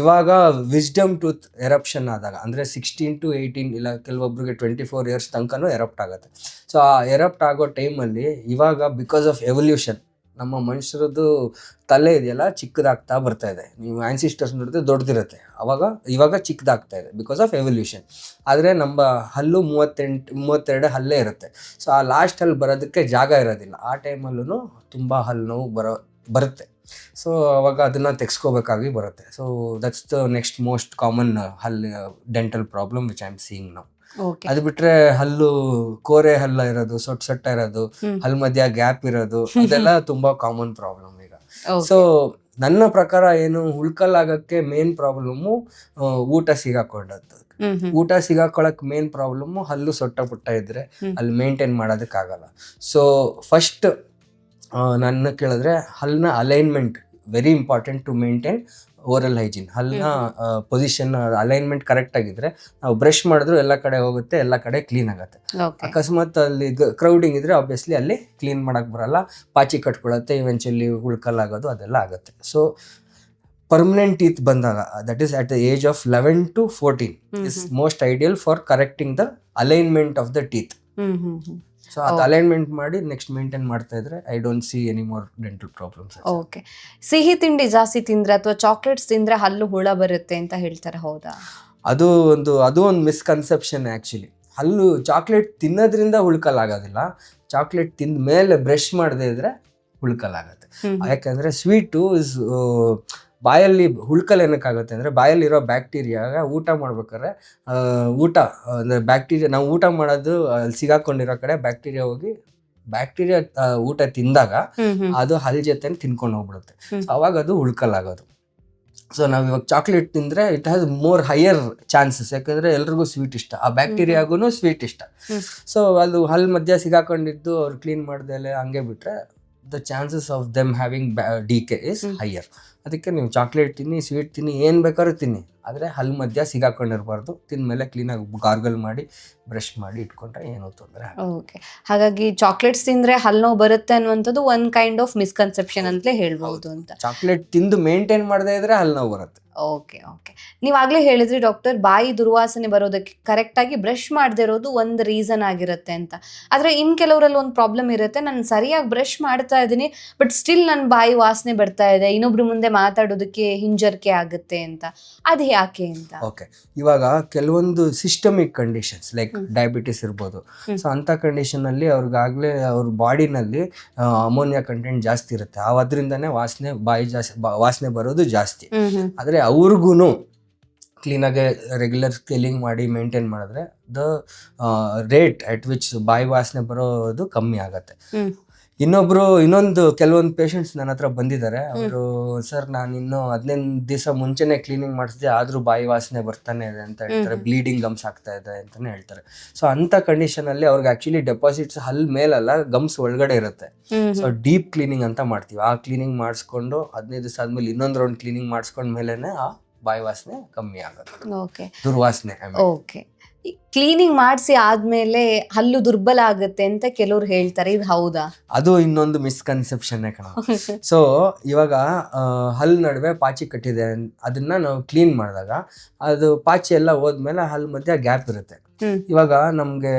ಇವಾಗ ವಿಸ್ಡಮ್ ಟೂತ್ ಎರಪ್ಷನ್ ಆದಾಗ ಅಂದರೆ ಸಿಕ್ಸ್ಟೀನ್ ಟು ಏಯ್ಟೀನ್ ಇಲ್ಲ ಕೆಲವೊಬ್ಬರಿಗೆ ಟ್ವೆಂಟಿ ಫೋರ್ ಇಯರ್ಸ್ ತನಕನೂ ಎರಪ್ಟ್ ಆಗುತ್ತೆ. ಸೊ ಆ ಎರಪ್ಟ್ ಆಗೋ ಟೈಮಲ್ಲಿ ಇವಾಗ ಬಿಕಾಸ್ ಆಫ್ ಎವಲ್ಯೂಷನ್ ನಮ್ಮ ಮನುಷ್ಯರದ್ದು ತಲೆ ಇದೆಯಲ್ಲ ಚಿಕ್ಕದಾಗ್ತಾ ಬರ್ತಾ ಇದೆ. ನೀವು ಆನ್ಸಿಸ್ಟರ್ಸ್ ನೋಡಿದ್ರೆ ದೊಡ್ಡದಿರುತ್ತೆ. ಅವಾಗ ಇವಾಗ ಚಿಕ್ಕದಾಗ್ತಾ ಇದೆ ಬಿಕಾಸ್ ಆಫ್ ಎವಲ್ಯೂಷನ್ ಆದರೆ ನಮ್ಮ ಹಲ್ಲು ಮೂವತ್ತೆಂಟು ಮೂವತ್ತೆರಡು ಹಲ್ಲೇ ಇರುತ್ತೆ. ಸೊ ಆ ಲಾಸ್ಟ್ ಹಲ್ಲು ಬರೋದಕ್ಕೆ ಜಾಗ ಇರೋದಿಲ್ಲ. ಆ ಟೈಮಲ್ಲೂ ತುಂಬ ಹಲ್ಲು ನೋವು ಬರೋ ಬರುತ್ತೆ. ಸೊ ಅವಾಗ ಅದನ್ನು ತೆಗೆಸ್ಕೋಬೇಕಾಗಿ ಬರುತ್ತೆ. So that's the next most common ಹಲ್ಲು dental problem which I am seeing ನಾವು ಅದು ಬಿಟ್ರೆ ಹಲ್ಲು ಕೋರೆ ಹಲ್ಲ ಇರೋದು ಸೊಟ್ ಸೊಟ್ಟ ಇರೋದು. ಹಲ್ ಮಧ್ಯ ಗ್ಯಾಪ್ ಇರೋದು ಇದೆಲ್ಲ ತುಂಬಾ ಕಾಮನ್ ಪ್ರಾಬ್ಲಮ್ ಈಗ. ಸೊ ನನ್ನ ಪ್ರಕಾರ ಏನು ಉಳ್ಕಲ್ಲಾಗಕ್ಕೆ ಮೇನ್ ಪ್ರಾಬ್ಲಮ್ಮು ಊಟ ಸಿಗಾಕೊಂಡದ್ದು. ಊಟ ಸಿಗಾಕೊಳಕ್ ಮೇನ್ ಪ್ರಾಬ್ಲಮ್ಮು ಹಲ್ಲು ಸೊಟ್ಟ ಪುಟ್ಟ ಇದ್ರೆ. ಅಲ್ಲಿ ಮೇಂಟೈನ್ ಮಾಡೋದಕ್ಕಾಗಲ್ಲ. ಸೊ ಫಸ್ಟ್ ನನ್ನ ಕೇಳಿದ್ರೆ ಹಲ್ಲಿನ alignment very important to maintain oral hygiene ಹಲ್ಲಿನ ಪೊಸಿಷನ್ ಅಲೈನ್ಮೆಂಟ್ ಕರೆಕ್ಟ್ ಆಗಿದ್ರೆ ನಾವು ಬ್ರಷ್ ಮಾಡಿದ್ರು ಎಲ್ಲ ಕಡೆ ಹೋಗುತ್ತೆ ಎಲ್ಲ ಕಡೆ ಕ್ಲೀನ್ ಆಗುತ್ತೆ. ಅಕಸ್ಮಾತ್ ಅಲ್ಲಿ ಕ್ರೌಡಿಂಗ್ ಇದ್ರೆ ಆಬ್ವಿಯಸ್ಲಿ ಅಲ್ಲಿ ಕ್ಲೀನ್ ಮಾಡಕ್ ಬರಲ್ಲ ಪಾಚಿ ಕಟ್ಕೊಳತ್ತೆ ಇವೆಂಚುಲಿ ಉಳ್ಕಲ್ಲಾಗೋದು ಅದೆಲ್ಲ ಆಗುತ್ತೆ. ಸೊ ಪರ್ಮನೆಂಟ್ ಟೀತ್ ಬಂದಾಗ that is at the age of eleven to fourteen is most ideal for correcting the alignment of the teeth so ಅದು ಅಲೈನ್ಮೆಂಟ್ ಮಾಡಿ ನೆಕ್ಸ್ಟ್ ಮೇಂಟೈನ್ ಮಾಡ್ತಾ ಇದ್ರೆ I don't see any more dental problems okay ಸಿಹಿ ತಿಂಡಿ ಜಾಸ್ತಿ ತಿಂದ್ರೆ ಅಥವಾ ಚಾಕ್ಲೇಟ್ಸ್ ತಿಂದ್ರೆ ಹಲ್ಲು ಹುಳ ಬರುತ್ತೆ ಅಂತ ಹೇಳ್ತಾರೆ ಹೌದಾ? ಅದು ಒಂದು ಅದು ಒಂದು ಮಿಸ್ಕನ್ಸೆಪ್ಷನ್ ಆ್ಯಕ್ಚುಲಿ ಹಲ್ಲು ಚಾಕ್ಲೇಟ್ ತಿನ್ನೋದ್ರಿಂದ ಹುಳ್ಕಲಾಗೋದಿಲ್ಲ ಚಾಕ್ಲೇಟ್ ತಿಂದ ಮೇಲೆ ಬ್ರಷ್ ಮಾಡದೇ ಇದ್ರೆ ಹುಳ್ಕಲಾಗತ್ತೆ. ಯಾಕಂದ್ರೆ ಸ್ವೀಟು ಇಸ್ ಬಾಯಲ್ಲಿ ಹುಳ್ಕಲ್ ಏನಕ್ಕಾಗುತ್ತೆ ಅಂದರೆ ಬಾಯಲ್ಲಿರೋ ಬ್ಯಾಕ್ಟೀರಿಯಾ ಊಟ ಮಾಡ್ಬೇಕಾದ್ರೆ ಊಟ ಅಂದರೆ ಬ್ಯಾಕ್ಟೀರಿಯಾ ನಾವು ಊಟ ಮಾಡೋದು ಅಲ್ಲಿ ಸಿಗಾಕೊಂಡಿರೋ ಕಡೆ ಬ್ಯಾಕ್ಟೀರಿಯಾ ಹೋಗಿ ಬ್ಯಾಕ್ಟೀರಿಯಾ ಊಟ ತಿಂದಾಗ. ಅದು ಹಲ್ ಜೊತೆ ತಿನ್ಕೊಂಡು ಹೋಗ್ಬಿಡುತ್ತೆ. ಅವಾಗ ಅದು ಹುಳ್ಕಲ್ಲಾಗೋದು ಸೊ ನಾವು ಇವಾಗ ಚಾಕ್ಲೇಟ್ ತಿಂದರೆ it has more higher chances ಯಾಕಂದರೆ ಎಲ್ರಿಗೂ ಸ್ವೀಟ್ ಇಷ್ಟ ಆ ಬ್ಯಾಕ್ಟೀರಿಯಾಗೂ ಸ್ವೀಟ್ ಇಷ್ಟ. ಸೊ ಅದು ಹಲ್ ಮಧ್ಯ ಸಿಗಾಕೊಂಡಿದ್ದು ಅವ್ರು ಕ್ಲೀನ್ ಮಾಡ್ದಲೆ ಹಂಗೆ ಬಿಟ್ರೆ the chances of them having D K is higher ಅದಕ್ಕೆ ನೀವು ಚಾಕ್ಲೇಟ್ ತಿನ್ನಿ ಸ್ವೀಟ್ ತಿನ್ನಿ ಏನು ಬೇಕಾದ್ರೂ ತಿನ್ನಿ. ಆದರೆ ಹಲ್ ಮಧ್ಯ ಸಿಗಾಕೊಂಡಿರಬಾರ್ದು. ತಿಂದಮೇಲೆ ಕ್ಲೀನಾಗಿ ಗಾರ್ಗಲ್ ಮಾಡಿ ಬ್ರಷ್ ಮಾಡಿ ಇಟ್ಕೊಂಡ್ರೆ ಏನೂ ತೊಂದರೆ ಓಕೆ ಹಾಗಾಗಿ ಚಾಕ್ಲೇಟ್ಸ್ ತಿಂದರೆ ಹಲ್ಲು ನೋವು ಬರುತ್ತೆ ಅನ್ನುವಂಥದ್ದು ಒನ್ ಕೈಂಡ್ ಆಫ್ ಮಿಸ್ಕನ್ಸೆಪ್ಷನ್ ಅಂತಲೇ ಹೇಳ್ಬೋದು ಅಂತ. ಚಾಕ್ಲೇಟ್ ತಿಂದು ಮೇಂಟೈನ್ ಮಾಡದೇ ಇದ್ರೆ ಹಲ್ ನೋವು ಬರುತ್ತೆ. ಓಕೆ ಓಕೆ ನೀವಾಗಲೇ ಹೇಳಿದ್ರಿ ಡಾಕ್ಟರ್ ಬಾಯಿ ದುರ್ವಾಸನೆ ಬರೋದಕ್ಕೆ ಕರೆಕ್ಟಾಗಿ ಬ್ರಷ್ ಮಾಡದೇ ಇರೋದು ಒಂದು ರೀಸನ್ ಆಗಿರುತ್ತೆ ಅಂತ. ಆದರೆ ಇನ್ನು ಕೆಲವರಲ್ಲಿ ಒಂದು ಪ್ರಾಬ್ಲಮ್ ಇರುತ್ತೆ. ನಾನು ಸರಿಯಾಗಿ ಬ್ರಷ್ ಮಾಡ್ತಾ ಇದ್ದೀನಿ ಬಟ್ ಸ್ಟಿಲ್ ನನ್ನ ಬಾಯಿ ವಾಸನೆ ಬರ್ತಾ ಇದೆ. ಇನ್ನೊಬ್ರ ಮುಂದೆ ಮಾತಾಡೋದಕ್ಕೆ ಹಿಂಜರಿಕೆ ಆಗುತ್ತೆ ಅಂತ. ಅದು ಯಾಕೆ ಅಂತ. ಓಕೆ ಇವಾಗ ಕೆಲವೊಂದು ಸಿಸ್ಟಮಿಕ್ ಕಂಡೀಷನ್ಸ್ ಲೈಕ್. ಡಯಾಬಿಟಿಸ್ ಇರ್ಬೋದು. ಸೊ ಅಂಥ ಕಂಡೀಷನಲ್ಲಿ ಅವ್ರಿಗಾಗಲೇ ಅವ್ರ ಬಾಡಿನಲ್ಲಿ ಅಮೋನಿಯಾ ಕಂಟೆಂಟ್ ಜಾಸ್ತಿ ಇರುತ್ತೆ. ಅದರಿಂದನೇ ವಾಸನೆ ಬಾಯಿ ಜಾಸ್ತಿ ವಾಸನೆ ಬರೋದು ಜಾಸ್ತಿ. ಆದರೆ ಅವ್ರಿಗೂ ಕ್ಲೀನಾಗಿ ರೆಗ್ಯುಲರ್ ಸ್ಕೇಲಿಂಗ್ ಮಾಡಿ ಮೇಂಟೈನ್ ಮಾಡಿದ್ರೆ ದ ರೇಟ್ ಅಟ್ ವಿಚ್ ಬಾಯಿ ವಾಸನೆ ಬರೋದು ಕಮ್ಮಿ ಆಗುತ್ತೆ. ಇನ್ನೊಬ್ರು ಇನ್ನೊಂದು ಕೆಲವೊಂದು ಪೇಷಂಟ್ಸ್ ನನ್ನ ಹತ್ರ ಬಂದಿದ್ದಾರೆ ಅವರು ಸರ್ ನಾನು ಇನ್ನು ಹದಿನೈದು ದಿವಸ ಮುಂಚೆನೆ ಕ್ಲೀನಿಂಗ್ ಮಾಡಿಸಿದೆ ಆದ್ರೂ ಬಾಯಿ ವಾಸನೆ ಬರ್ತಾನೆ ಇದೆ ಅಂತ ಹೇಳ್ತಾರೆ. ಬ್ಲೀಡಿಂಗ್ ಗಮ್ಸ್ ಆಗ್ತಾ ಇದೆ ಅಂತಾನೆ ಹೇಳ್ತಾರೆ. ಸೊ ಅಂತ ಕಂಡೀಷನ್ ಅಲ್ಲಿ ಅವ್ರಿಗೆ ಆಕ್ಚುಲಿ ಡೆಪಾಸಿಟ್ಸ್ ಹಲ್ ಮೇಲಲ್ಲ ಗಮ್ಸ್ ಒಳಗಡೆ ಇರುತ್ತೆ. ಸೊ ಡೀಪ್ ಕ್ಲೀನಿಂಗ್ ಅಂತ ಮಾಡ್ತೀವಿ. ಆ ಕ್ಲೀನಿಂಗ್ ಮಾಡಿಸ್ಕೊಂಡು ಹದಿನೈದು ದಿವಸ ಆದ್ಮೇಲೆ ಇನ್ನೊಂದು ರೌಂಡ್ ಕ್ಲೀನಿಂಗ್ ಮಾಡಿಸ್ಕೊಂಡ್ಮೇಲೆ ಆ ಬಾಯಿ ವಾಸನೆ ಕಮ್ಮಿ ಆಗುತ್ತೆ. ಓಕೆ ದುರ್ವಾಸನೆ ಓಕೆ ಕ್ಲೀನಿಂಗ್ ಮಾಡಿಸಿ ಆದ್ಮೇಲೆ ಹಲ್ಲು ದುರ್ಬಲ ಆಗುತ್ತೆ ಅಂತ ಕೆಲವ್ರು ಹೇಳ್ತಾರೆ. ಇದು ಹೌದಾ? ಅದು ಇನ್ನೊಂದು ಮಿಸ್ಕನ್ಸೆಪ್ಷನ್ ಕಣ. ಸೊ ಇವಾಗ ಹಲ್ಲು ಹಲ್ ನಡುವೆ ಪಾಚಿ ಕಟ್ಟಿದೆ ಅದನ್ನ ನಾವು ಕ್ಲೀನ್ ಮಾಡಿದಾಗ ಅದು ಪಾಚಿ ಎಲ್ಲ ಹೋದ್ಮೇಲೆ ಹಲ್ಲು ಮಧ್ಯೆ ಗ್ಯಾಪ್ ಇರುತ್ತೆ. ಇವಾಗ ನಮ್ಗೆ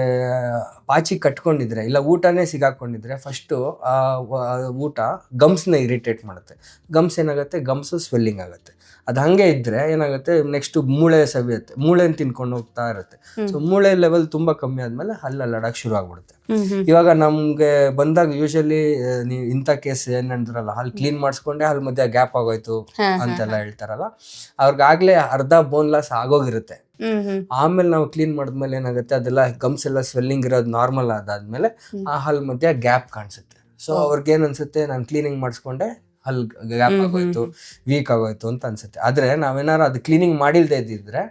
ಪಾಚಿ ಕಟ್ಕೊಂಡಿದ್ರೆ ಇಲ್ಲ ಊಟನೇ ಸಿಗಾಕೊಂಡಿದ್ರೆ ಫಸ್ಟು ಆ ಊಟ ಊಟ ಗಮ್ಸ್ನ ಇರಿಟೇಟ್ ಮಾಡುತ್ತೆ. ಗಮ್ಸ್ ಏನಾಗುತ್ತೆ? ಗಮ್ಸ್ ಸ್ವೆಲ್ಲಿಂಗ್ ಆಗುತ್ತೆ. ಅದು ಹಂಗೆ ಇದ್ರೆ ಏನಾಗುತ್ತೆ? ನೆಕ್ಸ್ಟ್ ಮೂಳೆ ಸವಿಯುತ್ತೆ. ಮೂಳೆನ ತಿನ್ಕೊಂಡು ಹೋಗ್ತಾ ಇರುತ್ತೆ. ಸೊ ಮೂಳೆ ಲೆವೆಲ್ ತುಂಬಾ ಕಮ್ಮಿ ಆದ್ಮೇಲೆ ಹಲ್ಲು ಲಡಾಕ್ ಶುರು ಆಗ್ಬಿಡುತ್ತೆ. ಇವಾಗ ನಮ್ಗೆ ಬಂದಾಗ ಯೂಶಲಿ ನೀವು ಇಂಥ ಕೇಸ್ ಏನ್ ಅಂದ್ರಲ್ಲ ಹಲ್ ಕ್ಲೀನ್ ಮಾಡಿಸ್ಕೊಂಡೆ ಹಲ್ ಮಧ್ಯೆ ಗ್ಯಾಪ್ ಆಗೋಯ್ತು ಅಂತೆಲ್ಲ ಹೇಳ್ತಾರಲ್ಲ ಅವ್ರಿಗಾಗ್ಲೇ ಅರ್ಧ ಬೋನ್ ಲಾಸ್ ಆಗೋಗಿರುತ್ತೆ. ಆಮೇಲೆ ನಾವು ಕ್ಲೀನ್ ಮಾಡಿದ್ಮೇಲೆ ಏನಾಗುತ್ತೆ ಅದೆಲ್ಲ ಗಮ್ಸ್ ಎಲ್ಲ ಸ್ವೆಲ್ಲಿಂಗ್ ಇರೋದು ನಾರ್ಮಲ್ ಆದಾದ್ಮೇಲೆ ಆ ಹಲ್ ಮಧ್ಯೆ ಗ್ಯಾಪ್ ಕಾಣಿಸುತ್ತೆ. ಸೊ. ಅವ್ರಿಗೆ ಏನ್ ಅನ್ಸುತ್ತೆ ನಾನು ಕ್ಲೀನಿಂಗ್ ಮಾಡಿಸ್ಕೊಂಡೆ ಹಲ್ ಗ್ಯಾಪ್ ಆಗೋಯ್ತು ವೀಕ್ ಆಗೋಯ್ತು ಅಂತ ಅನ್ಸುತ್ತೆ. ಆದ್ರೆ ನಾವೇನಾರ ಅದು ಕ್ಲೀನಿಂಗ್ ಮಾಡಿಲ್ದೇ ಇದ್ದಿದ್ರೆ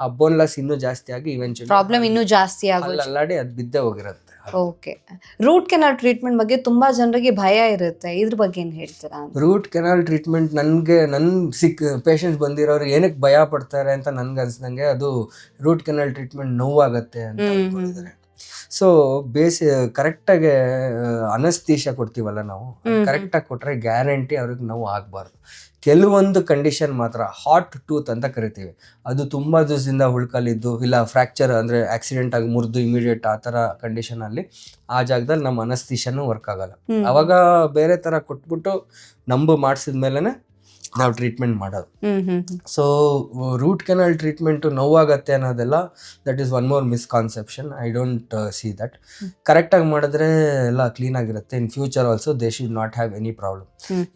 ಆ ಬೋನ್ ಲಾಸ್ ಇನ್ನೂ ಜಾಸ್ತಿ ಆಗಿ ಇವೆಂಚುಲಿ ಪ್ರಾಬ್ಲಮ್ ಇನ್ನೂ ಜಾಸ್ತಿ ಆಗಿ ಅಲ್ಲಾಡಿ ಅದು ಬಿದ್ದೇ ಹೋಗಿರುತ್ತೆ. ಓಕೆ ರೂಟ್ ಕೆನಾಲ್ ಟ್ರೀಟ್ಮೆಂಟ್ ಬಗ್ಗೆ ತುಂಬಾ ಜನರಿಗೆ ಭಯ ಇರುತ್ತೆ. ಇದ್ರ ಬಗ್ಗೆ ಏನು ಹೇಳ್ತೀರಾ ರೂಟ್ ಕೆನಾಲ್ ಟ್ರೀಟ್ಮೆಂಟ್ ನನಗೆ ನನ್ನ ಸಿಕ್ ಪೇಷಂಟ್ಸ್ ಬಂದಿರೋರು ಏನಕ್ಕೆ ಭಯ ಪಡ್ತಾರೆ ಅಂತ ನನ್ಗೆ ಅನ್ಸ್ದಂಗೆ ಅದು ರೂಟ್ ಕೆನಾಲ್ ಟ್ರೀಟ್ಮೆಂಟ್ ನೋವಾಗತ್ತೆ ಅಂತ. ಅನ್ಕೊಂಡಿದ್ದಾರೆ. ಸೊ ಬೇಸಿ ಕರೆಕ್ಟಾಗಿ ಅನಸ್ತೀಶ ಕೊಡ್ತೀವಲ್ಲ ನಾವು. ಕರೆಕ್ಟಾಗಿ ಕೊಟ್ರೆ ಗ್ಯಾರಂಟಿ ಅವ್ರಿಗೆ ನಾವು ಆಗಬಾರ್ದು. ಕೆಲವೊಂದು ಕಂಡೀಷನ್ ಮಾತ್ರ ಹಾಟ್ ಟೂತ್ ಅಂತ ಕರಿತೀವಿ. ಅದು ತುಂಬ ದಿವಸದಿಂದ ಹುಳ್ಕಲಿದ್ದು ಇಲ್ಲ ಫ್ರ್ಯಾಕ್ಚರ್ ಅಂದರೆ ಆಕ್ಸಿಡೆಂಟ್ ಆಗಿ ಮುರಿದು ಇಮಿಡಿಯೇಟ್ ಆ ಥರ ಕಂಡೀಷನಲ್ಲಿ ಆ ಜಾಗದಲ್ಲಿ ನಮ್ಮ ಅನಸ್ತೀಶನೂ ವರ್ಕ್ ಆಗಲ್ಲ. ಅವಾಗ ಬೇರೆ ಥರ ಕೊಟ್ಬಿಟ್ಟು ನಂಬು ಮಾಡಿಸಿದ ಮೇಲೇ ನಾವು ಟ್ರೀಟ್ಮೆಂಟ್ ಮಾಡೋದು. ಸೊ ರೂಟ್ ಕೆನಲ್ ಟ್ರೀಟ್ಮೆಂಟು ನೋವಾಗತ್ತೆ ಅನ್ನೋದೆಲ್ಲ that is one more misconception I don't see that ಕರೆಕ್ಟಾಗಿ ಮಾಡಿದ್ರೆ ಎಲ್ಲ ಕ್ಲೀನ್ ಆಗಿರುತ್ತೆ. In future also they should not have any problem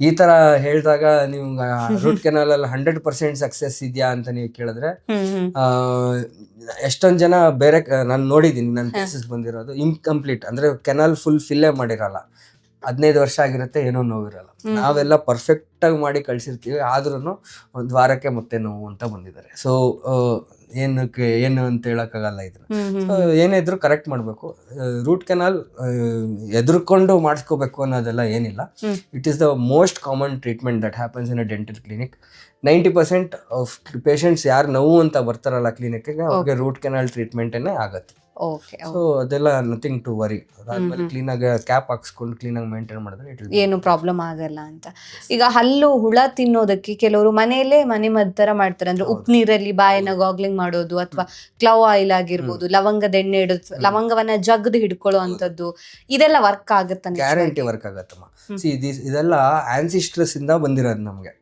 ಈ ಥರ ಹೇಳಿದಾಗ ನೀವು ರೂಟ್ ಕೆನಾಲಲ್ಲಿ ಹಂಡ್ರೆಡ್ ಪರ್ಸೆಂಟ್ ಸಕ್ಸಸ್ ಇದೆಯಾ ಅಂತ ನೀವು ಕೇಳಿದ್ರೆ ಎಷ್ಟೊಂದು ಜನ ಬೇರೆ ನಾನು ನೋಡಿದ್ದೀನಿ ನನ್ನ ಕೇಸಸ್ ಬಂದಿರೋದು ಇನ್ಕಂಪ್ಲೀಟ್ ಅಂದರೆ ಕೆನಾಲ್ ಫುಲ್ ಫಿಲ್ಲೇ ಮಾಡಿರಲ್ಲ. ಹದಿನೈದು ವರ್ಷ ಆಗಿರುತ್ತೆ ಏನೋ ನೋವಿರಲ್ಲ. ನಾವೆಲ್ಲ ನಾವೆಲ್ಲ ಪರ್ಫೆಕ್ಟಾಗಿ ಮಾಡಿ ಕಳ್ಸಿರ್ತೀವಿ ಆದ್ರೂ ಒಂದು ವಾರಕ್ಕೆ ಮತ್ತೆ ನೋವು ಅಂತ ಬಂದಿದ್ದಾರೆ. ಸೊ ಏನಕ್ಕೆ ಏನು ಅಂತ ಹೇಳೋಕ್ಕಾಗಲ್ಲ ಇದನ್ನ ಸೊ ಏನೇ ಇದ್ರೂ ಕರೆಕ್ಟ್ ಮಾಡಬೇಕು. ರೂಟ್ ಕೆನಾಲ್ ಎದುರ್ಕೊಂಡು ಮಾಡಿಸ್ಕೋಬೇಕು ಅನ್ನೋದೆಲ್ಲ ಏನಿಲ್ಲ. It is the most common treatment that happens in a dental clinic ninety percent of patients ಯಾರು ನೋವು ಅಂತ ಬರ್ತಾರಲ್ಲ ಕ್ಲಿನಿಕ್ಗೆ ಅವ್ರಿಗೆ ರೂಟ್ ಕೆನಾಲ್ ಟ್ರೀಟ್ಮೆಂಟೇ ಆಗುತ್ತೆ. ಓಕೆ ಸೊ ಅದೆಲ್ಲ ನಥಿಂಗ್ ಟು ವರಿ ಅದಾದ್ಮೇಲೆ ಕ್ಲೀನಾಗಿ ಕ್ಯಾಪ್ ಹಾಕ್ಸ್ಕೊಂಡು ಕ್ಲೀನಾಗಿ ಮೇಂಟೈನ್ ಮಾಡಿದ್ರೆ ಇಟ್ ಏನು ಪ್ರಾಬ್ಲಮ್ ಆಗಲ್ಲ ಅಂತ. ಈಗ ಹಲ್ಲು ಹುಳ ತಿನ್ನೋದಕ್ಕೆ ಕೆಲವರು ಮನೆಯಲ್ಲೇ ಮನೆ ಮದ್ದು ತರ ಮಾಡ್ತಾರೆ. ಅಂದ್ರೆ ಉಪ್ಪು ನೀರಲ್ಲಿ ಬಾಯನ್ನ ಗಾಗ್ಲಿಂಗ್ ಮಾಡೋದು ಅಥವಾ ಕ್ಲವ್ ಆಯಿಲ್ ಆಗಿರ್ಬೋದು ಲವಂಗದ ಎಣ್ಣೆ ಇಡೋದು ಲವಂಗವನ್ನ ಜಗ್ದು ಹಿಡ್ಕೊಳ್ಳೋ ಅಂತದ್ದು ಇದೆಲ್ಲ ವರ್ಕ್ ಆಗುತ್ತೆ ಗ್ಯಾರಂಟಿ ವರ್ಕ್ ಆಗತ್ತಮ್ಮ. ಸಿ ಇದೆಲ್ಲ ಆನ್ಸಿಸ್ಟ್ರಸ್ ಇಂದ ಬಂದಿರೋದು ನಮಗೆ.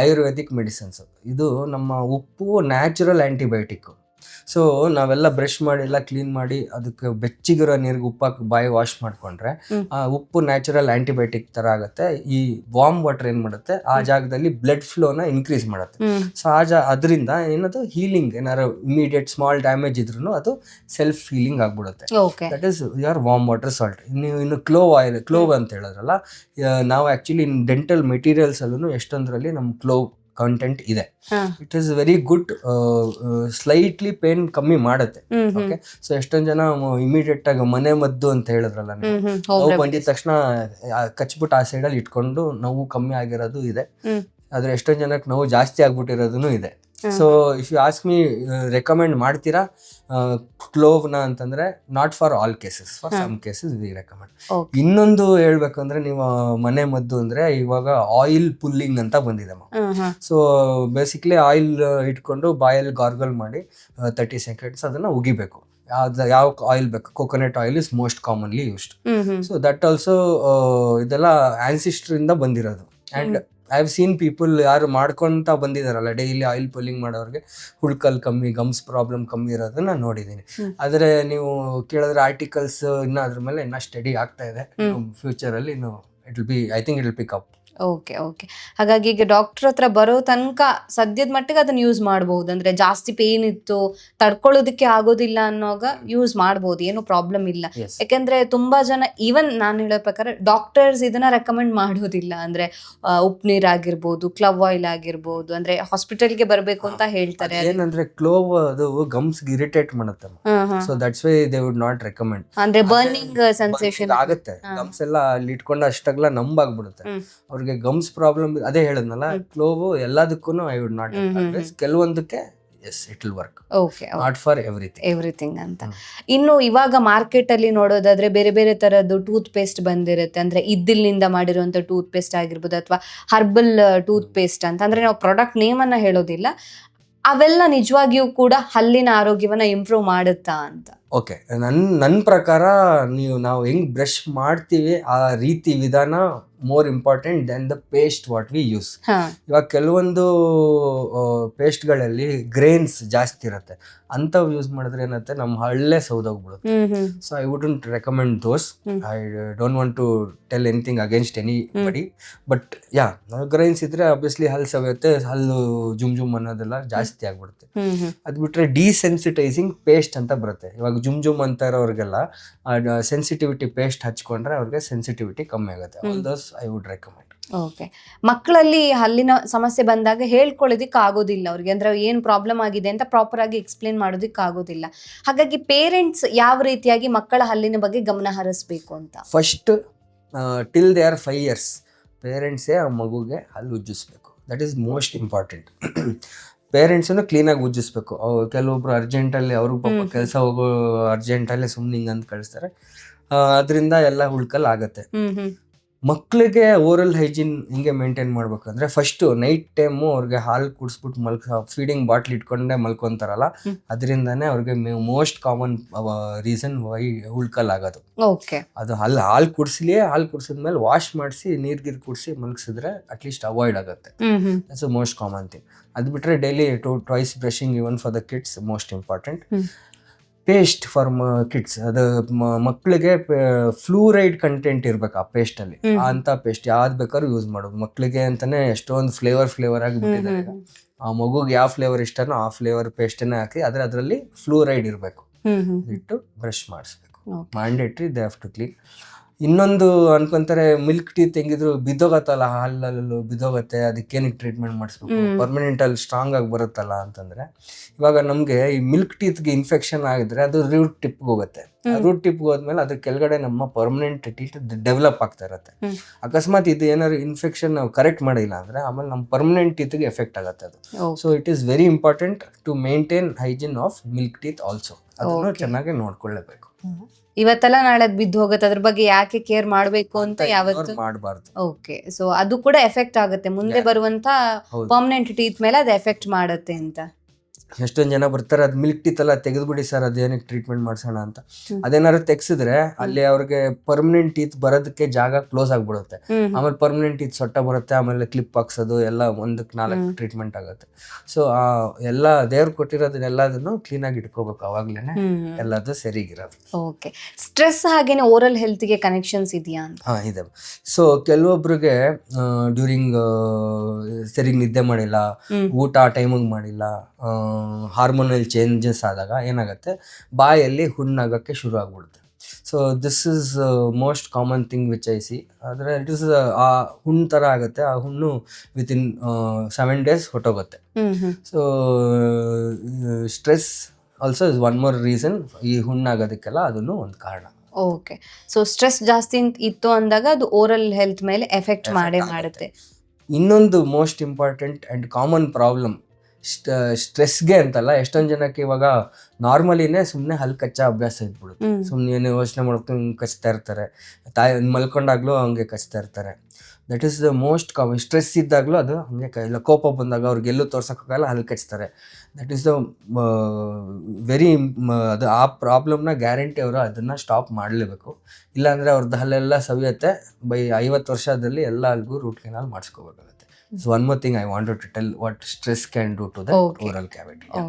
ಆಯುರ್ವೇದಿಕ್ ಮೆಡಿಸಿನ್ಸ್ ಇದು ನಮ್ಮ ಉಪ್ಪು ನ್ಯಾಚುರಲ್ ಆಂಟಿಬಯೋಟಿಕ್ ಸೊ ನಾವೆಲ್ಲ ಬ್ರಷ್ ಮಾಡಿ ಎಲ್ಲ ಕ್ಲೀನ್ ಮಾಡಿ ಅದಕ್ಕೆ ಬೆಚ್ಚಿಗಿರೋ ನೀರಿಗೆ ಉಪ್ಪಾಕಿ ಬಾಯಿ ವಾಶ್ ಮಾಡ್ಕೊಂಡ್ರೆ ಆ ಉಪ್ಪು ನ್ಯಾಚುರಲ್ ಆಂಟಿಬಯೋಟಿಕ್ ತರ ಆಗುತ್ತೆ. ಈ ವಾರ್ಮ್ ವಾಟರ್ ಏನ್ ಮಾಡುತ್ತೆ? ಆ ಜಾಗದಲ್ಲಿ ಬ್ಲಡ್ ಫ್ಲೋನ ಇನ್ಕ್ರೀಸ್ ಮಾಡುತ್ತೆ. ಸೊ ಆ ಜಾ ಅದರಿಂದ ಏನದು? ಹೀಲಿಂಗ್ ಏನಾರು ಇಮಿಡಿಯೇಟ್ ಸ್ಮಾಲ್ ಡ್ಯಾಮೇಜ್ ಇದ್ರೂ ಅದು ಸೆಲ್ಫ್ ಹೀಲಿಂಗ್ ಆಗ್ಬಿಡುತ್ತೆ. That is our warm water salt ನೀವು ಇನ್ನು ಕ್ಲೋವ್ ಆಯಿಲ್ ಕ್ಲೋವ್ ಅಂತ ಹೇಳಿದ್ರಲ್ಲ ನಾವು ಆ್ಯಕ್ಚುಲಿ ಡೆಂಟಲ್ ಮೆಟೀರಿಯಲ್ಸ್ ಅಲ್ಲೂ ಎಷ್ಟೊಂದರಲ್ಲಿ ನಮ್ಮ ಕ್ಲೋವ್ ಕಂಟೆಂಟ್ ಇದೆ. It is very good slightly pain ಕಮ್ಮಿ ಮಾಡುತ್ತೆ. ಓಕೆ ಸೊ ಎಷ್ಟೊಂದು ಜನ ಇಮಿಡಿಯೇಟ್ ಆಗಿ ಮನೆ ಮದ್ದು ಅಂತ ಹೇಳಿದ್ರಲ್ಲ ನಾವು? ಬಂದಿದ ತಕ್ಷಣ ಕಚ್ಬಿಟ್ಟು ಆ ಸೈಡಲ್ಲಿ ಇಟ್ಕೊಂಡು ನೋವು ಕಮ್ಮಿ ಆಗಿರೋದು ಇದೆ. ಆದ್ರೆ ಎಷ್ಟೊಂದು ಜನಕ್ಕೆ ನೋವು ಜಾಸ್ತಿ ಆಗ್ಬಿಟ್ಟಿರೋದೂ ಇದೆ. So if you ask me recommend ಮಾಡ್ತೀರಾ? ಕ್ಲೋವ್ನ ಅಂತಂದ್ರೆ not for all cases for. Some cases we recommend ಇನ್ನೊಂದು ಹೇಳ್ಬೇಕು ಅಂದ್ರೆ ನೀವು ಮನೆ ಮದ್ದು ಅಂದ್ರೆ ಇವಾಗ ಆಯಿಲ್ ಪುಲ್ಲಿಂಗ್ ಅಂತ ಬಂದಿದೆ ಸೊ ಬೇಸಿಕ್ಲಿ ಆಯಿಲ್ ಇಟ್ಕೊಂಡು ಬಾಯಲ್ಲಿ ಗಾರ್ಗಲ್ ಮಾಡಿ ತರ್ಟಿ ಸೆಕೆಂಡ್ಸ್ ಅದನ್ನ ಉಗಿಬೇಕು. ಯಾವ್ದು ಯಾವ ಆಯಿಲ್ ಬೇಕು? Coconut oil is most commonly used so that also ಇದೆಲ್ಲ ಆನ್ಸಿಸ್ಟ್ರಿಂದ ಬಂದಿರೋದು. And I have seen people ಯಾರು ಮಾಡ್ಕೊಂತ ಬಂದಿದಾರಲ್ಲ ಡೈಲಿ ಆಯಿಲ್ ಪುಲ್ಲಿಂಗ್ ಮಾಡೋರಿಗೆ ಹುಳ್ಕಲ್ ಕಮ್ಮಿ ಗಮ್ಸ್ ಪ್ರಾಬ್ಲಮ್ ಕಮ್ಮಿ ಇರೋದನ್ನ ನೋಡಿದ್ದೀನಿ. ಆದರೆ ನೀವು ಕೇಳಿದ್ರೆ ಆರ್ಟಿಕಲ್ಸ್ ಇನ್ನೂ ಅದ್ರ ಮೇಲೆ ಇನ್ನೂ ಸ್ಟಡಿ ಆಗ್ತಾ ಇದೆ. ಫ್ಯೂಚರಲ್ಲಿ ಇನ್ನು it will be I think it will pick up okay okay ಹಾಗಾಗಿ ಈಗ ಡಾಕ್ಟರ್ ಹತ್ರ ಬರೋ ತನಕ ಸದ್ಯದ ಮಟ್ಟಿಗೆ ಅದನ್ನ ಯೂಸ್ ಮಾಡಬಹುದು ಅಂದ್ರೆ ಜಾಸ್ತಿ ಪೇನ್ ಇತ್ತು ತಡ್ಕೊಳ್ಳೋದಕ್ಕೆ ಆಗೋದಿಲ್ಲ ಅನ್ನೋಗ ಯೂಸ್ ಮಾಡಬಹುದು ಏನು ಪ್ರಾಬ್ಲಮ್ ಇಲ್ಲ. ಯಾಕಂದ್ರೆ ತುಂಬಾ ಜನ ಈವನ್ ನಾನು ಹೇಳೋ ಪ್ರಕಾರ ಡಾಕ್ಟರ್ಸ್ ಇದನ್ನ ರೆಕಮೆಂಡ್ ಮಾಡೋದಿಲ್ಲ. ಅಂದ್ರೆ ಉಪ್ ಉಪ್ಪು ನೀರ್ ಆಗಿರ್ಬೋದು ಕ್ಲವ್ ಆಯಿಲ್ ಆಗಿರ್ಬೋದು ಅಂದ್ರೆ ಹಾಸ್ಪಿಟಲ್ಗೆ ಬರಬೇಕು ಅಂತ ಹೇಳ್ತಾರೆ ಏನಂದ್ರೆ ಕ್ಲೋವ್ ಅದು ಗಮ್ಸ್ ಇರಿಟೇಟ್ ಮಾಡುತ್ತೆ. So that's why they would not recommend ಅಂದ್ರೆ ಬರ್ನಿಂಗ್ ಸೆನ್ಸೇಷನ್ ಆಗುತ್ತೆ. ಗಮ್ಸ್ ಎಲ್ಲ ಅಲ್ಲಿ ಇಟ್ಕೊಂಡು ಅಷ್ಟಾಗ್ಲ ನಂಬಾಗ್ಬಿಡುತ್ತೆ. ಅವ್ರಿಗೆ ಗಮ್ಸ್ ಪ್ರಾಬ್ಲಮ್ ಅದೇ ಹೇಳದ್ನಲ್ಲ. ಕ್ಲೋವು ಎಲ್ಲದಕ್ಕೂ I would not. ಕೆಲವೊಂದಕ್ಕೆ yes it will work okay not for everything everything ಅಂತ. ಇನ್ನು ಇವಾಗ ಮಾರ್ಕೆಟ್ ಅಲ್ಲಿ ನೋಡೋದಾದ್ರೆ ಬೇರೆ ಬೇರೆ ತರದ್ದು ಟೂತ್ ಪೇಸ್ಟ್ ಬಂದಿರುತ್ತೆ. ಅಂದ್ರೆ ಇದ್ದಿಲ್ನಿಂದ ಮಾಡಿರುವಂತ ಟೂತ್ ಪೇಸ್ಟ್ ಆಗಿರ್ಬೋದು ಅಥವಾ ಹರ್ಬಲ್ ಟೂತ್ ಪೇಸ್ಟ್ ಅಂತ. ಅಂದ್ರೆ ನಾವು ಪ್ರಾಡಕ್ಟ್ ನೇಮ್ ಅನ್ನ ಹೇಳೋದಿಲ್ಲ. ಅವೆಲ್ಲ ನಿಜವಾಗಿಯೂ ಕೂಡ ಹಲ್ಲಿನ ಆರೋಗ್ಯವನ್ನ ಇಂಪ್ರೂವ್ ಮಾಡುತ್ತಾ ಅಂತ. ಓಕೆ ನನ್ನ ನನ್ನ ಪ್ರಕಾರ ನೀವು ನಾವು ಹೆಂಗ್ ಬ್ರಷ್ ಮಾಡ್ತೀವಿ ಆ ರೀತಿ ವಿಧಾನ more important than the paste what we use ಇವಾಗ ಕೆಲವೊಂದು ಪೇಸ್ಟ್ಗಳಲ್ಲಿ ಗ್ರೇನ್ಸ್ ಜಾಸ್ತಿ ಇರುತ್ತೆ. ಅಂಥವು ಯೂಸ್ ಮಾಡಿದ್ರೆ ಏನತ್ತೆ ನಮ್ಮ ಹಳ್ಳೆ ಸೌದೋಗ್ಬಿಡುತ್ತೆ. So I wouldn't recommend those. I don't want to tell anything against anybody but yeah grains ಇದ್ರೆ ಅಬ್ವಿಯಸ್ಲಿ ಹಲ್ಲು ಸವೆಯುತ್ತೆ ಹಲ್ಲು ಜುಮ್ ಜುಮ್ ಅನ್ನೋದೆಲ್ಲ ಜಾಸ್ತಿ ಆಗ್ಬಿಡುತ್ತೆ. ಅದು ಬಿಟ್ರೆ ಡಿಸೆನ್ಸಿಟೈಸಿಂಗ್ ಪೇಸ್ಟ್ ಅಂತ ಬರುತ್ತೆ. ಇವಾಗ ಜುಮ್ ಜುಮ್ ಅಂತ ಇರೋರಿಗೆಲ್ಲ ಸೆನ್ಸಿಟಿವಿಟಿ ಪೇಸ್ಟ್ ಹಚ್ಕೊಂಡ್ರೆ ಅವ್ರಿಗೆ ಸೆನ್ಸಿಟಿವಿಟಿ ಕಮ್ಮಿ ಆಗುತ್ತೆ. All those I would recommend okay ಮಕ್ಕಳಲ್ಲಿ ಹಲ್ಲಿನ ಸಮಸ್ಯೆ ಬಂದಾಗ ಹೇಳ್ಕೊಳ್ಳೋದಿಕ್ಕೆ ಆಗೋದಿಲ್ಲ ಅವ್ರಿಗೆ. ಅಂದ್ರೆ ಏನು ಪ್ರಾಬ್ಲಮ್ ಆಗಿದೆ ಅಂತ ಪ್ರಾಪರ್ ಆಗಿ ಎಕ್ಸ್ಪ್ಲೇನ್ ಮಾಡೋದಿಕ್ಕೆ ಆಗೋದಿಲ್ಲ ಹಾಗಾಗಿ ಪೇರೆಂಟ್ಸ್ ಯಾವ ರೀತಿಯಾಗಿ ಮಕ್ಕಳ ಹಲ್ಲಿನ ಬಗ್ಗೆ ಗಮನ ಹರಿಸ್ಬೇಕು ಅಂತ? First till they are five years ಪೇರೆಂಟ್ಸೇ ಆ ಮಗುಗೆ ಹಲ್ಲು ಉಜ್ಜಿಸ್ಬೇಕು. ದಟ್ ಈಸ್ ಮೋಸ್ಟ್ ಇಂಪಾರ್ಟೆಂಟ್ ಪೇರೆಂಟ್ಸನ್ನು ಕ್ಲೀನಾಗಿ ಉಜ್ಜಿಸ್ಬೇಕು. ಅವ್ರು ಕೆಲವೊಬ್ರು ಅರ್ಜೆಂಟಲ್ಲಿ ಅವ್ರಿಗೆ ಪಾಪ. ಕೆಲಸ ಹೋಗೋ ಅರ್ಜೆಂಟಲ್ಲೇ ಸುಮ್ಮನೆ ಹಿಂಗೆ ಅಂತ ಕಳಿಸ್ತಾರೆ. ಅದರಿಂದ ಎಲ್ಲ ಹುಳ್ಕಲ್ಲಾಗತ್ತೆ ಆಗುತ್ತೆ. ಮಕ್ಕಳಿಗೆ ಓರಲ್ ಹೈಜೀನ್ ಹಿಂಗೆ ಮೇಂಟೈನ್ ಮಾಡ್ಬೇಕಂದ್ರೆ ಫಸ್ಟು ನೈಟ್ ಟೈಮು ಅವ್ರಿಗೆ ಹಾಲು ಕುಡಿಸ್ಬಿಟ್ಟು ಮಲ್ಕ ಫೀಡಿಂಗ್ ಬಾಟ್ಲ್ ಇಟ್ಕೊಂಡೇ ಮಲ್ಕೊಂತಾರಲ್ಲ. ಅದರಿಂದನೇ ಅವ್ರಿಗೆ ಮೋಸ್ಟ್ ಕಾಮನ್ ರೀಸನ್ ವೈ ಉಳ್ಕಲ್ ಆಗೋದು ಓಕೆ ಅದು ಹಾಲು ಹಾಲು ಕುಡಿಸ್ಲಿ ಹಾಲು ಕುಡಿಸಿದ್ಮೇಲೆ ವಾಶ್ ಮಾಡಿಸಿ ನೀರು ಗೀರು ಕುಡಿಸಿ ಮಲಗಿಸಿದ್ರೆ ಅಟ್ಲೀಸ್ಟ್ ಅವಾಯ್ಡ್ ಆಗುತ್ತೆ. ಸೊ ಮೋಸ್ಟ್ ಕಾಮನ್ ಥಿಂಗ್ ಅದು ಬಿಟ್ಟರೆ daily two twice brushing even for the kids most important. Paste for kids. ಅದು ಮಕ್ಕಳಿಗೆ ಫ್ಲೂರೈಡ್ ಕಂಟೆಂಟ್ ಇರ್ಬೇಕು ಆ ಪೇಸ್ಟ್ ಅಲ್ಲಿ ಅಂತ ಪೇಸ್ಟ್ ಯಾವ್ದು ಬೇಕಾದ್ರೂ ಯೂಸ್ ಮಾಡೋದು. ಮಕ್ಕಳಿಗೆ ಅಂತಾನೆ ಎಷ್ಟೊಂದು ಫ್ಲೇವರ್ ಫ್ಲೇವರ್ ಆಗಿ ಬಿಟ್ಟಿದ್ದಾರೆ ಆ ಮಗುಗೆ ಯಾವ ಫ್ಲೇವರ್ ಇಷ್ಟನೋ ಆ ಫ್ಲೇವರ್ ಪೇಸ್ಟನ್ನೇ ಹಾಕಿ ಆದರೆ ಅದರಲ್ಲಿ ಫ್ಲೂರೈಡ್ ಇರಬೇಕು. ಇಟ್ಟು ಬ್ರಷ್ ಮಾಡಿಸ್ಬೇಕು. Mandatory they have to clean ಇನ್ನೊಂದು ಅನ್ಕೊಂತಾರೆ ಮಿಲ್ಕ್ ಟೀತ್ ಹೆಂಗಿದ್ರು ಬಿದ್ದೋಗತ್ತಲ್ಲ ಹಾಲಲ್ಲೂ ಬಿದ್ದೋಗತ್ತೆ ಅದಕ್ಕೇನಕ್ಕೆ ಟ್ರೀಟ್ಮೆಂಟ್ ಮಾಡಿಸ್ಬೇಕು. ಪರ್ಮನೆಂಟ್ ಅಲ್ಲಿ ಸ್ಟ್ರಾಂಗ್ ಆಗಿ ಬರುತ್ತಲ್ಲ ಅಂತಂದ್ರೆ ಇವಾಗ ನಮಗೆ ಈ ಮಿಲ್ಕ್ ಟೀತ್ಗೆ ಇನ್ಫೆಕ್ಷನ್ ಆಗಿದ್ರೆ ಅದು ರೂಟ್ ಟಿಪ್ಗೆ ಹೋಗುತ್ತೆ. ರೂಟ್ ಟಿಪ್ಗೆ ಹೋದ್ಮೇಲೆ ಅದ್ರ ಕೆಳಗಡೆ ನಮ್ಮ ಪರ್ಮನೆಂಟ್ ಟೀತ್ ಡೆವಲಪ್ ಆಗ್ತಾ ಇರುತ್ತೆ. ಅಕಸ್ಮಾತ್ ಇದು ಏನಾದ್ರು ಇನ್ಫೆಕ್ಷನ್ ನಾವು ಕರೆಕ್ಟ್ ಮಾಡಿಲ್ಲ ಅಂದ್ರೆ ಆಮೇಲೆ ನಮ್ಮ ಪರ್ಮನೆಂಟ್ ಟೀತ್ಗೆ ಎಫೆಕ್ಟ್ ಆಗುತ್ತೆ ಅದು. So it is very important to maintain hygiene of milk teeth also ಅದನ್ನು ಚೆನ್ನಾಗಿ ನೋಡ್ಕೊಳ್ಳೇಬೇಕು ಇವತ್ತೆಲ್ಲ ನಾಳೆ ಬಿದ್ದು ಹೋಗುತ್ತೆ. ಅದ್ರ ಬಗ್ಗೆ ಯಾಕೆ ಕೇರ್ ಮಾಡಬೇಕು ಅಂತ ಯಾವತ್ತು? ಮಾಡಬಾರ್ದು. ಓಕೆ ಸೊ ಅದು ಕೂಡ ಎಫೆಕ್ಟ್ ಆಗುತ್ತೆ. ಮುಂದೆ. ಬರುವಂತ ಪರ್ಮನೆಂಟ್ ಟೀತ್ ಮೇಲೆ ಅದು ಎಫೆಕ್ಟ್ ಮಾಡುತ್ತೆ ಅಂತ. ಎಷ್ಟೊಂದ್ ಜನ ಬರ್ತಾರೆ ಅದು ಮಿಲ್ಕ್ ಟೀತ್ ಎಲ್ಲ ತೆಗೆದ್ಬಿಡಿ ಸರ್ ಅದೇನಕ್ಕೆ ಟ್ರೀಟ್ಮೆಂಟ್ ಮಾಡ್ಸೋಣ ಅಂತ. ಅದೇನಾದ್ರು ತೆಗ್ಸಿದ್ರೆ ಅಲ್ಲಿ ಅವ್ರಿಗೆ ಪರ್ಮನೆಂಟ್ ಟೀತ್ ಬರೋದಕ್ಕೆ ಜಾಗ ಕ್ಲೋಸ್ ಆಗಿಬಿಡುತ್ತೆ. ಆಮೇಲೆ ಪರ್ಮನೆಂಟ್ ಟೀತ್ ಸೊಟ್ಟ ಬರುತ್ತೆ ಆಮೇಲೆ ಕ್ಲಿಪ್ ಹಾಕ್ಸೋದು ಎಲ್ಲ ಒಂದಕ್ಕೆ ನಾಲ್ಕು ಟ್ರೀಟ್ಮೆಂಟ್ ಆಗುತ್ತೆ. ಸೊ ಆ ಎಲ್ಲ ದೇವ್ರು ಕೊಟ್ಟಿರೋದನ್ನೆಲ್ಲದನ್ನು ಕ್ಲೀನಾಗಿ ಇಟ್ಕೋಬೇಕು ಅವಾಗ್ಲೇನೆ ಎಲ್ಲದು ಸರಿಗಿರೋದು. ಓಕೆ ಸ್ಟ್ರೆಸ್ ಹಾಗೇನೆ ಓರಲ್ ಹೆಲ್ತ್ಗೆ ಕನೆಕ್ಷನ್ಸ್ ಇದೆಯಾ ಹಾ ಇದೆ. ಸೊ ಕೆಲವೊಬ್ರಿಗೆ ಡ್ಯೂರಿಂಗ್ ಸರಿಗ್ ನಿದ್ದೆ ಮಾಡಿಲ್ಲ ಊಟ ಆ ಟೈಮಿಗೆ ಮಾಡಿಲ್ಲ ಹಾರ್ಮೋನಲ್ ಚೇಂಜಸ್ ಆದಾಗ ಏನಾಗುತ್ತೆ? ಬಾಯಲ್ಲಿ ಹುಣ್ಣಾಗೋಕ್ಕೆ ಶುರು ಆಗ್ಬಿಡುತ್ತೆ so this is most common thing which I see ಆದರೆ ಇಟ್ ಇಸ್ ಆ ಹುಣ್ಣು ಥರ ಆಗುತ್ತೆ. ಆ ಹುಣ್ಣು within seven days ಹೊಟ್ಟೋಗುತ್ತೆ. So stress also is one more reason ಈ ಹುಣ್ಣಾಗೋದಕ್ಕೆಲ್ಲ ಅದನ್ನು ಒಂದು ಕಾರಣ. ಓಕೆ ಸೊ ಸ್ಟ್ರೆಸ್ ಜಾಸ್ತಿ ಇತ್ತು ಅಂದಾಗ ಅದು ಓರಲ್ ಹೆಲ್ತ್ ಮೇಲೆ ಎಫೆಕ್ಟ್ ಮಾಡೇ ಮಾಡುತ್ತೆ. ಇನ್ನೊಂದು most important and common problem ಸ್ಟ್ರೆಸ್ಗೆ ಅಂತಲ್ಲ ಎಷ್ಟೊಂದು ಜನಕ್ಕೆ ಇವಾಗ ನಾರ್ಮಲಿನೇ ಸುಮ್ಮನೆ ಹಲ್ ಕಚ್ಚ ಅಭ್ಯಾಸ ಇದ್ಬಿಡುತ್ತೆ. ಸುಮ್ಮನೆ ಏನು ಯೋಚನೆ ಮಾಡ್ಕೊಂಡು ಹಿಂಗ್ ಕಚ್ತಾ ಇರ್ತಾರೆ. ತಾಯಿ ಮಲ್ಕೊಂಡಾಗ್ಲೂ ಹಂಗೆ ಕಚ್ತಾ ಇರ್ತಾರೆ. That is the most common stress ಇದ್ದಾಗಲೂ ಅದು ಹಂಗೆ ಕ ಇಲ್ಲ ಕೋಪ ಬಂದಾಗ ಅವ್ರಿಗೆ ಎಲ್ಲೂ ತೋರ್ಸೋಕ್ಕಾಗಲ್ಲ ಹಲ್ಲು ಕಚ್ತಾರೆ. ದಟ್ ಈಸ್ ದ ವೆರಿ ಅದು ಆ ಪ್ರಾಬ್ಲಮ್ನ ಗ್ಯಾರಂಟಿ ಅವರು ಅದನ್ನು ಸ್ಟಾಪ್ ಮಾಡಲೇಬೇಕು. ಇಲ್ಲಾಂದರೆ ಅವ್ರದ್ದು ಹಲ್ಲೆಲ್ಲ ಸವಿಯತ್ತೆ. ಬೈ ಐವತ್ತು ವರ್ಷದಲ್ಲಿ ಎಲ್ಲ ಅಲ್ಗೂ ರೂಟ್ ಕೆನಾಲ್ ಮಾಡಿಸ್ಕೋಬೇಕಾಗುತ್ತೆ so one more thing I wanted to tell what stress can do to the Okay.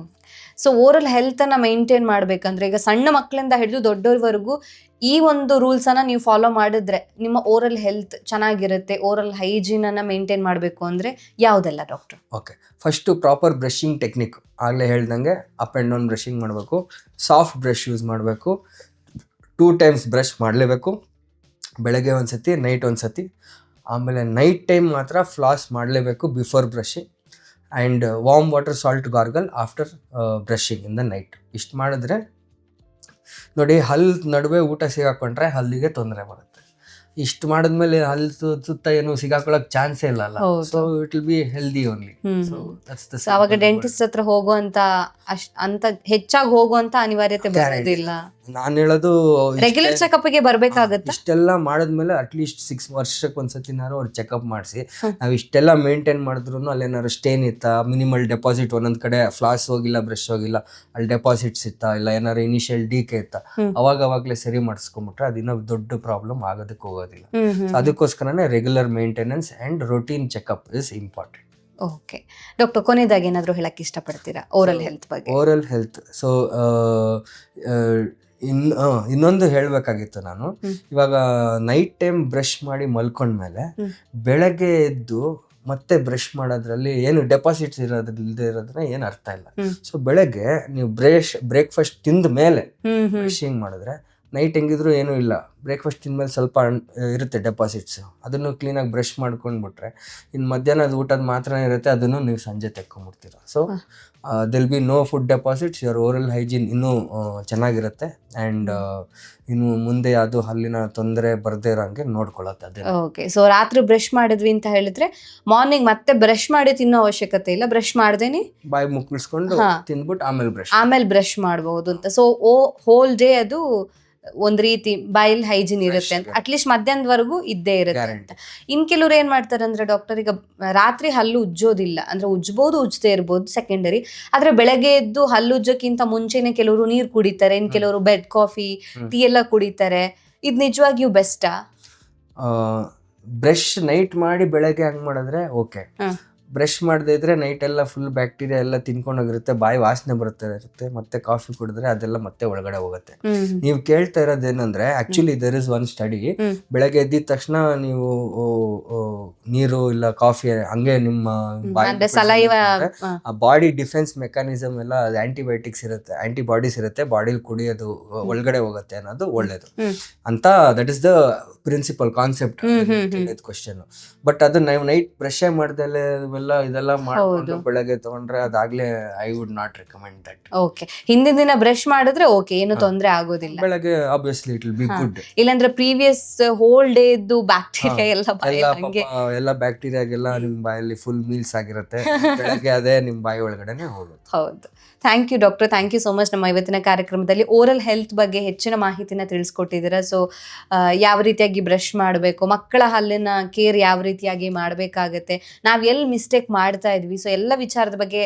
So oral health ಅನ್ನ ಮೇಂಟೈನ್ ಮಾಡ್ಬೇಕಂದ್ರೆ ಈಗ ಸಣ್ಣ ಮಕ್ಕಳಿಂದ ಹಿಡಿದು ದೊಡ್ಡವ್ರವರೆಗೂ ಈ ಒಂದು ರೂಲ್ಸ್ ಅನ್ನ ನೀವು ಫಾಲೋ ಮಾಡಿದ್ರೆ ನಿಮ್ಮ ಓರಲ್ ಹೆಲ್ತ್ ಚೆನ್ನಾಗಿರುತ್ತೆ ಓರಲ್ ಹೈಜೀನ್ ಅನ್ನ ಮೇಂಟೈನ್ ಮಾಡಬೇಕು ಅಂದ್ರೆ ಯಾವ್ದೆಲ್ಲ doctor okay first proper brushing technique ಆಗಲೇ ಹೇಳ್ದಂಗೆ ಅಪ್ ಆ್ಯಂಡ್ ಡೌನ್ ಬ್ರಷಿಂಗ್ ಮಾಡಬೇಕು. ಸಾಫ್ಟ್ ಬ್ರಷ್ ಯೂಸ್ ಮಾಡಬೇಕು. ಟೂ ಟೈಮ್ಸ್ ಬ್ರಷ್ ಮಾಡಲೇಬೇಕು. ಬೆಳಗ್ಗೆ ಒಂದು ಸತಿ ನೈಟ್ ಒಂದು ಸತಿ ಆಮೇಲೆ ನೈಟ್ ಟೈಮ್ ಮಾತ್ರ ಫ್ಲಾಸ್ ಮಾಡಲೇಬೇಕು before brushing and warm water salt gargle after brushing in the night ಇಷ್ಟು ಮಾಡಿದ್ರೆ ನೋಡಿ ಹಲ್ಲು ನಡುವೆ ಊಟ ಸಿಗಾಕೊಂಡ್ರೆ ಹಲ್ಲಿಗೆ ತೊಂದರೆ ಬರುತ್ತೆ ಇಷ್ಟು ಮಾಡಿದ್ಮೇಲೆ ಹಲ್ಲು ಸುತ್ತ ಏನು ಸಿಗಾಕೊಳ್ಳೋಕೆ ಚಾನ್ಸೇ ಇಲ್ಲ ಅಲ್ಲ. So it will be healthy only hmm. So that's the so ಅವಾಗ ಡೆಂಟಿಸ್ಟ್ ಹತ್ರ ಹೋಗುವಂತ ಅಷ್ಟು ಅಂತ ಹೆಚ್ಚಾಗಿ ಹೋಗುವಂತ ಅನಿವಾರ್ಯತೆ. ಬರೋದಿಲ್ಲ ನಾನು ಹೇಳೋದು ರೆಗ್ಯುಲರ್ ಚೆಕಪ್ಗೆ ಬರಬೇಕಾಗುತ್ತೆ? ಇಷ್ಟೆಲ್ಲ ಮಾಡಿದ್ಮೇಲೆ ಅಟ್ಲೀಸ್ಟ್ ಸಿಕ್ಸ್ ವರ್ಷಕ್ಕೆ ಒಂದ್ಸತಿನಾರು ಅವ್ರು ಚೆಕಪ್ ಮಾಡಿಸಿ. ನಾವು ಇಷ್ಟೆಲ್ಲ ಮೇಂಟೈನ್ ಮಾಡಿದ್ರು ಅಲ್ಲೇನಾದ್ರು ಸ್ಟೇನ್ ಇತ್ತಾ? ಮಿನಿಮಲ್ ಡೆಪಾಸಿಟ್ ಒಂದೊಂದ್ ಕಡೆ ಫ್ಲಾಸ್ ಹೋಗಿಲ್ಲ ಬ್ರಷ್ ಹೋಗಿಲ್ಲ ಅಲ್ಲಿ ಡೆಪಾಸಿಟ್ಸ್ ಇತ್ತಾ? ಇಲ್ಲ ಏನಾರು ಇನಿಷಿಯಲ್ ಡಿಕೆ ಇತ್ತಾ? ಇತ್ತ ಅವಾಗ ಅವಾಗಲೇ ಸರಿ ಮಾಡಿಸ್ಕೊಂಬಿಟ್ರೆ ಅದಿನ್ನ ದೊಡ್ಡ ಪ್ರಾಬ್ಲಮ್ ಆಗೋದಕ್ಕೆ ಹೋಗೋದಿಲ್ಲ. ಅದಕ್ಕೋಸ್ಕರನೇ regular maintenance and routine checkup is important okay doctor ಕೊನೆಯದಾಗಿ ಏನಾದರೂ ಹೇಳಕ್ಕೆ ಇಷ್ಟಪಡ್ತೀರಾ? ಓರಲ್ ಹೆಲ್ತ್ ಬಗ್ಗೆ. ಓರಲ್ ಹೆಲ್ತ್ ಸೊ ಇನ್ ಇನ್ನೊಂದು ಹೇಳಬೇಕಾಗಿತ್ತು ನಾನು. ಇವಾಗ ನೈಟ್ ಟೈಮ್ ಬ್ರಷ್ ಮಾಡಿ ಮಲ್ಕೊಂಡ್ಮೇಲೆ. ಬೆಳಗ್ಗೆ ಎದ್ದು ಮತ್ತೆ ಬ್ರಷ್ ಮಾಡೋದ್ರಲ್ಲಿ ಏನು ಡೆಪಾಸಿಟ್ಸ್ ಇರೋದ್ರ ಇರೋದ್ರೆ ಏನು ಅರ್ಥ ಇಲ್ಲ. ಸೊ ಬೆಳಗ್ಗೆ ನೀವು ಬ್ರೇಷ್ ಬ್ರೇಕ್ಫಾಸ್ಟ್ ತಿಂದ ಮೇಲೆ ಬ್ರಷಿಂಗ್ ಮಾಡಿದ್ರೆ ನೈಟ್ ಹೆಂಗಿದ್ರು ಏನೂ ಇಲ್ಲ. ಬ್ರೇಕ್ಫಾಸ್ಟ್ ತಿಂದ್ಮೇಲೆ ಸ್ವಲ್ಪ ಇರುತ್ತೆ ಡೆಪಾಸಿಟ್ಸ್. ಅದನ್ನು ಕ್ಲೀನಾಗಿ ಬ್ರಷ್ ಮಾಡ್ಕೊಂಡ್ಬಿಟ್ರೆ ಇನ್ನು ಮಧ್ಯಾಹ್ನದ ಊಟದ ಮಾತ್ರ ಇರುತ್ತೆ ಅದನ್ನು ನೀವು ಸಂಜೆ ತೆಕ್ಕೊಂಬಿಡ್ತೀರ. So. There'll be no food deposits your oral hygiene ಇನ್ನೂ ಚೆನ್ನಾಗಿರುತ್ತೆ. ಆ್ಯಂಡ್ ಇನ್ನು ಮುಂದೆ ಅದು ಹಲ್ಲಿನ ತೊಂದರೆ ಬರದೇ ಇರೋಂಗೆ ನೋಡ್ಕೊಳ್ಳುತ್ತೆ ಅದೇ. ಓಕೆ ಸೊ ರಾತ್ರಿ ಬ್ರಷ್ ಮಾಡಿದ್ವಿ ಅಂತ ಹೇಳಿದ್ರೆ ಮಾರ್ನಿಂಗ್ ಮತ್ತೆ ಬ್ರಷ್ ಮಾಡಿ ತಿನ್ನೋ ಅವಶ್ಯಕತೆ ಇಲ್ಲ. ಬ್ರಷ್ ಮಾಡ್ದೇನೆ? ಬಾಯಿ ಮುಕ್ಕಿಸ್ಕೊಂಡು. ತಿಂದ್ಬಿಟ್ಟು ಆಮೇಲೆ ಬ್ರಷ್ ಆಮೇಲೆ ಬ್ರಷ್ ಮಾಡಬಹುದು ಅಂತ. ಸೊ ಓ ಹೋಲ್ ಡೇ ಅದು ಒಂದ್ ರೀತಿ ಬಾಯಿಲ್ ಹೈಜಿನ್ ಇರುತ್ತೆ ಅಂತ. ಅಟ್ಲೀಸ್ಟ್ ಮಧ್ಯಾಹ್ನದವರೆಗೂ ಇದ್ದೇ ಇರುತ್ತೆ ಅಂತ. ಇನ್ ಕೆಲವ್ರು ಏನ್ ಮಾಡ್ತಾರೆ ಅಂದ್ರೆ ಡಾಕ್ಟರ್ ಈಗ ರಾತ್ರಿ ಹಲ್ಲು ಉಜ್ಜೋದಿಲ್ಲ. ಅಂದ್ರೆ ಉಜ್ಬೋದು ಉಜ್ಜದೇ ಇರ್ಬೋದು ಸೆಕೆಂಡರಿ ಆದ್ರೆ ಬೆಳಗ್ಗೆ ಎದ್ದು ಹಲ್ಲು ಉಜ್ಜೋಕ್ಕಿಂತ ಮುಂಚೆನೆ ಕೆಲವರು ನೀರು ಕುಡಿತಾರೆ. ಇನ್ ಕೆಲವರು ಬೆಡ್ ಕಾಫಿ ಟೀ ಎಲ್ಲ ಕುಡಿತಾರೆ. ಇದ್ ನಿಜವಾಗಿಯೂ ಬೆಸ್ಟಾ ಬ್ರಷ್ ನೈಟ್ ಮಾಡಿ ಬೆಳಗ್ಗೆ ಹಂಗ್ ಮಾಡಿದ್ರೆ ಓಕೆ. ಬ್ರಷ್ ಮಾಡದೇ ಇದ್ರೆ ನೈಟ್ ಎಲ್ಲ ಫುಲ್ ಬ್ಯಾಕ್ಟೀರಿಯಾ ಎಲ್ಲ ತಿನ್ಕೊಂಡೋಗಿರುತ್ತೆ ಬಾಯಿ ವಾಸನೆ ಬರ್ತಾ ಇರುತ್ತೆ. ಮತ್ತೆ ಕಾಫಿ ಕುಡಿದ್ರೆ ಅದೆಲ್ಲ ಮತ್ತೆ ಒಳಗಡೆ ಹೋಗುತ್ತೆ. ನೀವು ಕೇಳ್ತಾ ಇರೋದೇನಂದ್ರೆ actually there is one study ಬೆಳಗ್ಗೆ ಎದ್ದಿದ ತಕ್ಷಣ ನೀವು ನೀರು ಇಲ್ಲ ಕಾಫಿ ಹಂಗೆ ನಿಮ್ಮ ಆ ಬಾಡಿ ಡಿಫೆನ್ಸ್ ಮೆಕಾನಿಸಮ್ ಎಲ್ಲ ಆಂಟಿಬಯೋಟಿಕ್ಸ್ ಇರುತ್ತೆ. ಆಂಟಿಬಾಡೀಸ್ ಇರುತ್ತೆ. ಬಾಡಿಲಿ ಕುಡಿಯೋದು ಒಳಗಡೆ ಹೋಗುತ್ತೆ ಅನ್ನೋದು ಒಳ್ಳೇದು. ಅಂತ that is the principal concept. Question but ಅದು ನಾವು ನೈಟ್ ಬ್ರಷೇ ಮಾಡ್ದಲೆ ಇವೆಲ್ಲ ಇದೆಲ್ಲ ಮಾಡ್ಕೊಂಡು. ಬೆಳಗ್ಗೆ ತಗೊಂಡ್ರೆ ಅದಾಗ್ಲೇ I would not recommend that okay ಹಿಂದಿನ ದಿನ ಬ್ರಷ್ ಮಾಡಿದ್ರೆ ಓಕೆ ಏನು ತೊಂದ್ರೆ ಆಗೋದಿಲ್ಲ. ಬೆಳಗ್ಗೆ obviously it will be good ಇಲ್ಲಾಂದ್ರೆ ಪ್ರೀವಿಯಸ್ ಹೋಲ್ ಡೇ ಇದ್ದು ಬ್ಯಾಕ್ಟೀರಿಯಾ ಎಲ್ಲಾ ಎಲ್ಲ ಬಾಯಲ್ಲಿ ಎಲ್ಲ ಹಂಗೆ ಪಾಪ ಎಲ್ಲ ಬ್ಯಾಕ್ಟೀರಿಯಾಗೆಲ್ಲ ನಿಮ್ ಬಾಯಲ್ಲಿ ಫುಲ್ ಮೀಲ್ಸ್ ಆಗಿರುತ್ತೆ. ಬೆಳಗ್ಗೆ ಅದೇ ನಿಮ್ಮ ಬಾಯಿ ಒಳಗಡೆನೆ ಹೋಗುತ್ತೆ. ಹೌದು. Thank you doctor thank you so much ನಮ್ಮ ಇವತ್ತಿನ ಕಾರ್ಯಕ್ರಮದಲ್ಲಿ ಓರಲ್ ಹೆಲ್ತ್ ಬಗ್ಗೆ ಹೆಚ್ಚಿನ ಮಾಹಿತಿನ ತಿಳಿಸ್ಕೊಟ್ಟಿದ್ದೀರಾ. ಸೊ ಯಾವ ರೀತಿಯಾಗಿ ಬ್ರಷ್ ಮಾಡಬೇಕು ಮಕ್ಕಳ ಹಲ್ಲಿನ ಕೇರ್ ಯಾವ ರೀತಿಯಾಗಿ ಮಾಡಬೇಕಾಗತ್ತೆ ನಾವು ಎಲ್ಲಿ ಮಿಸ್ಟೇಕ್ ಮಾಡ್ತಾ ಇದ್ವಿ. ಸೊ ಎಲ್ಲ ವಿಚಾರದ ಬಗ್ಗೆ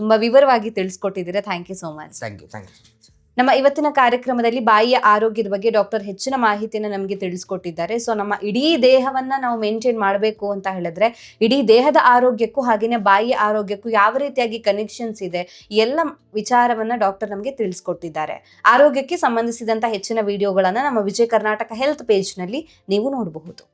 ತುಂಬಾ ವಿವರವಾಗಿ ತಿಳಿಸ್ಕೊಟ್ಟಿದ್ದೀರಾ. Thank you so much thank you thank you ನಮ್ಮ ಇವತ್ತಿನ ಕಾರ್ಯಕ್ರಮದಲ್ಲಿ ಬಾಯಿಯ ಆರೋಗ್ಯದ ಬಗ್ಗೆ ಡಾಕ್ಟರ್ ಹೆಚ್ಚಿನ ಮಾಹಿತಿಯನ್ನು ನಮಗೆ ತಿಳಿಸ್ಕೊಟ್ಟಿದ್ದಾರೆ. ಸೊ ನಮ್ಮ ಇಡೀ ದೇಹವನ್ನ ನಾವು ಮೇಂಟೈನ್ ಮಾಡಬೇಕು ಅಂತ ಹೇಳಿದ್ರೆ ಇಡೀ ದೇಹದ ಆರೋಗ್ಯಕ್ಕೂ ಹಾಗೆಯೇ ಬಾಯಿಯ ಆರೋಗ್ಯಕ್ಕೂ ಯಾವ ರೀತಿಯಾಗಿ ಕನೆಕ್ಷನ್ಸ್ ಇದೆ ಎಲ್ಲ ವಿಚಾರವನ್ನ ಡಾಕ್ಟರ್ ನಮಗೆ ತಿಳಿಸ್ಕೊಟ್ಟಿದ್ದಾರೆ. ಆರೋಗ್ಯಕ್ಕೆ ಸಂಬಂಧಿಸಿದಂತಹ ಹೆಚ್ಚಿನ ವಿಡಿಯೋಗಳನ್ನು ನಮ್ಮ ವಿಜಯ ಕರ್ನಾಟಕ ಹೆಲ್ತ್ ಪೇಜ್ನಲ್ಲಿ ನೀವು ನೋಡಬಹುದು.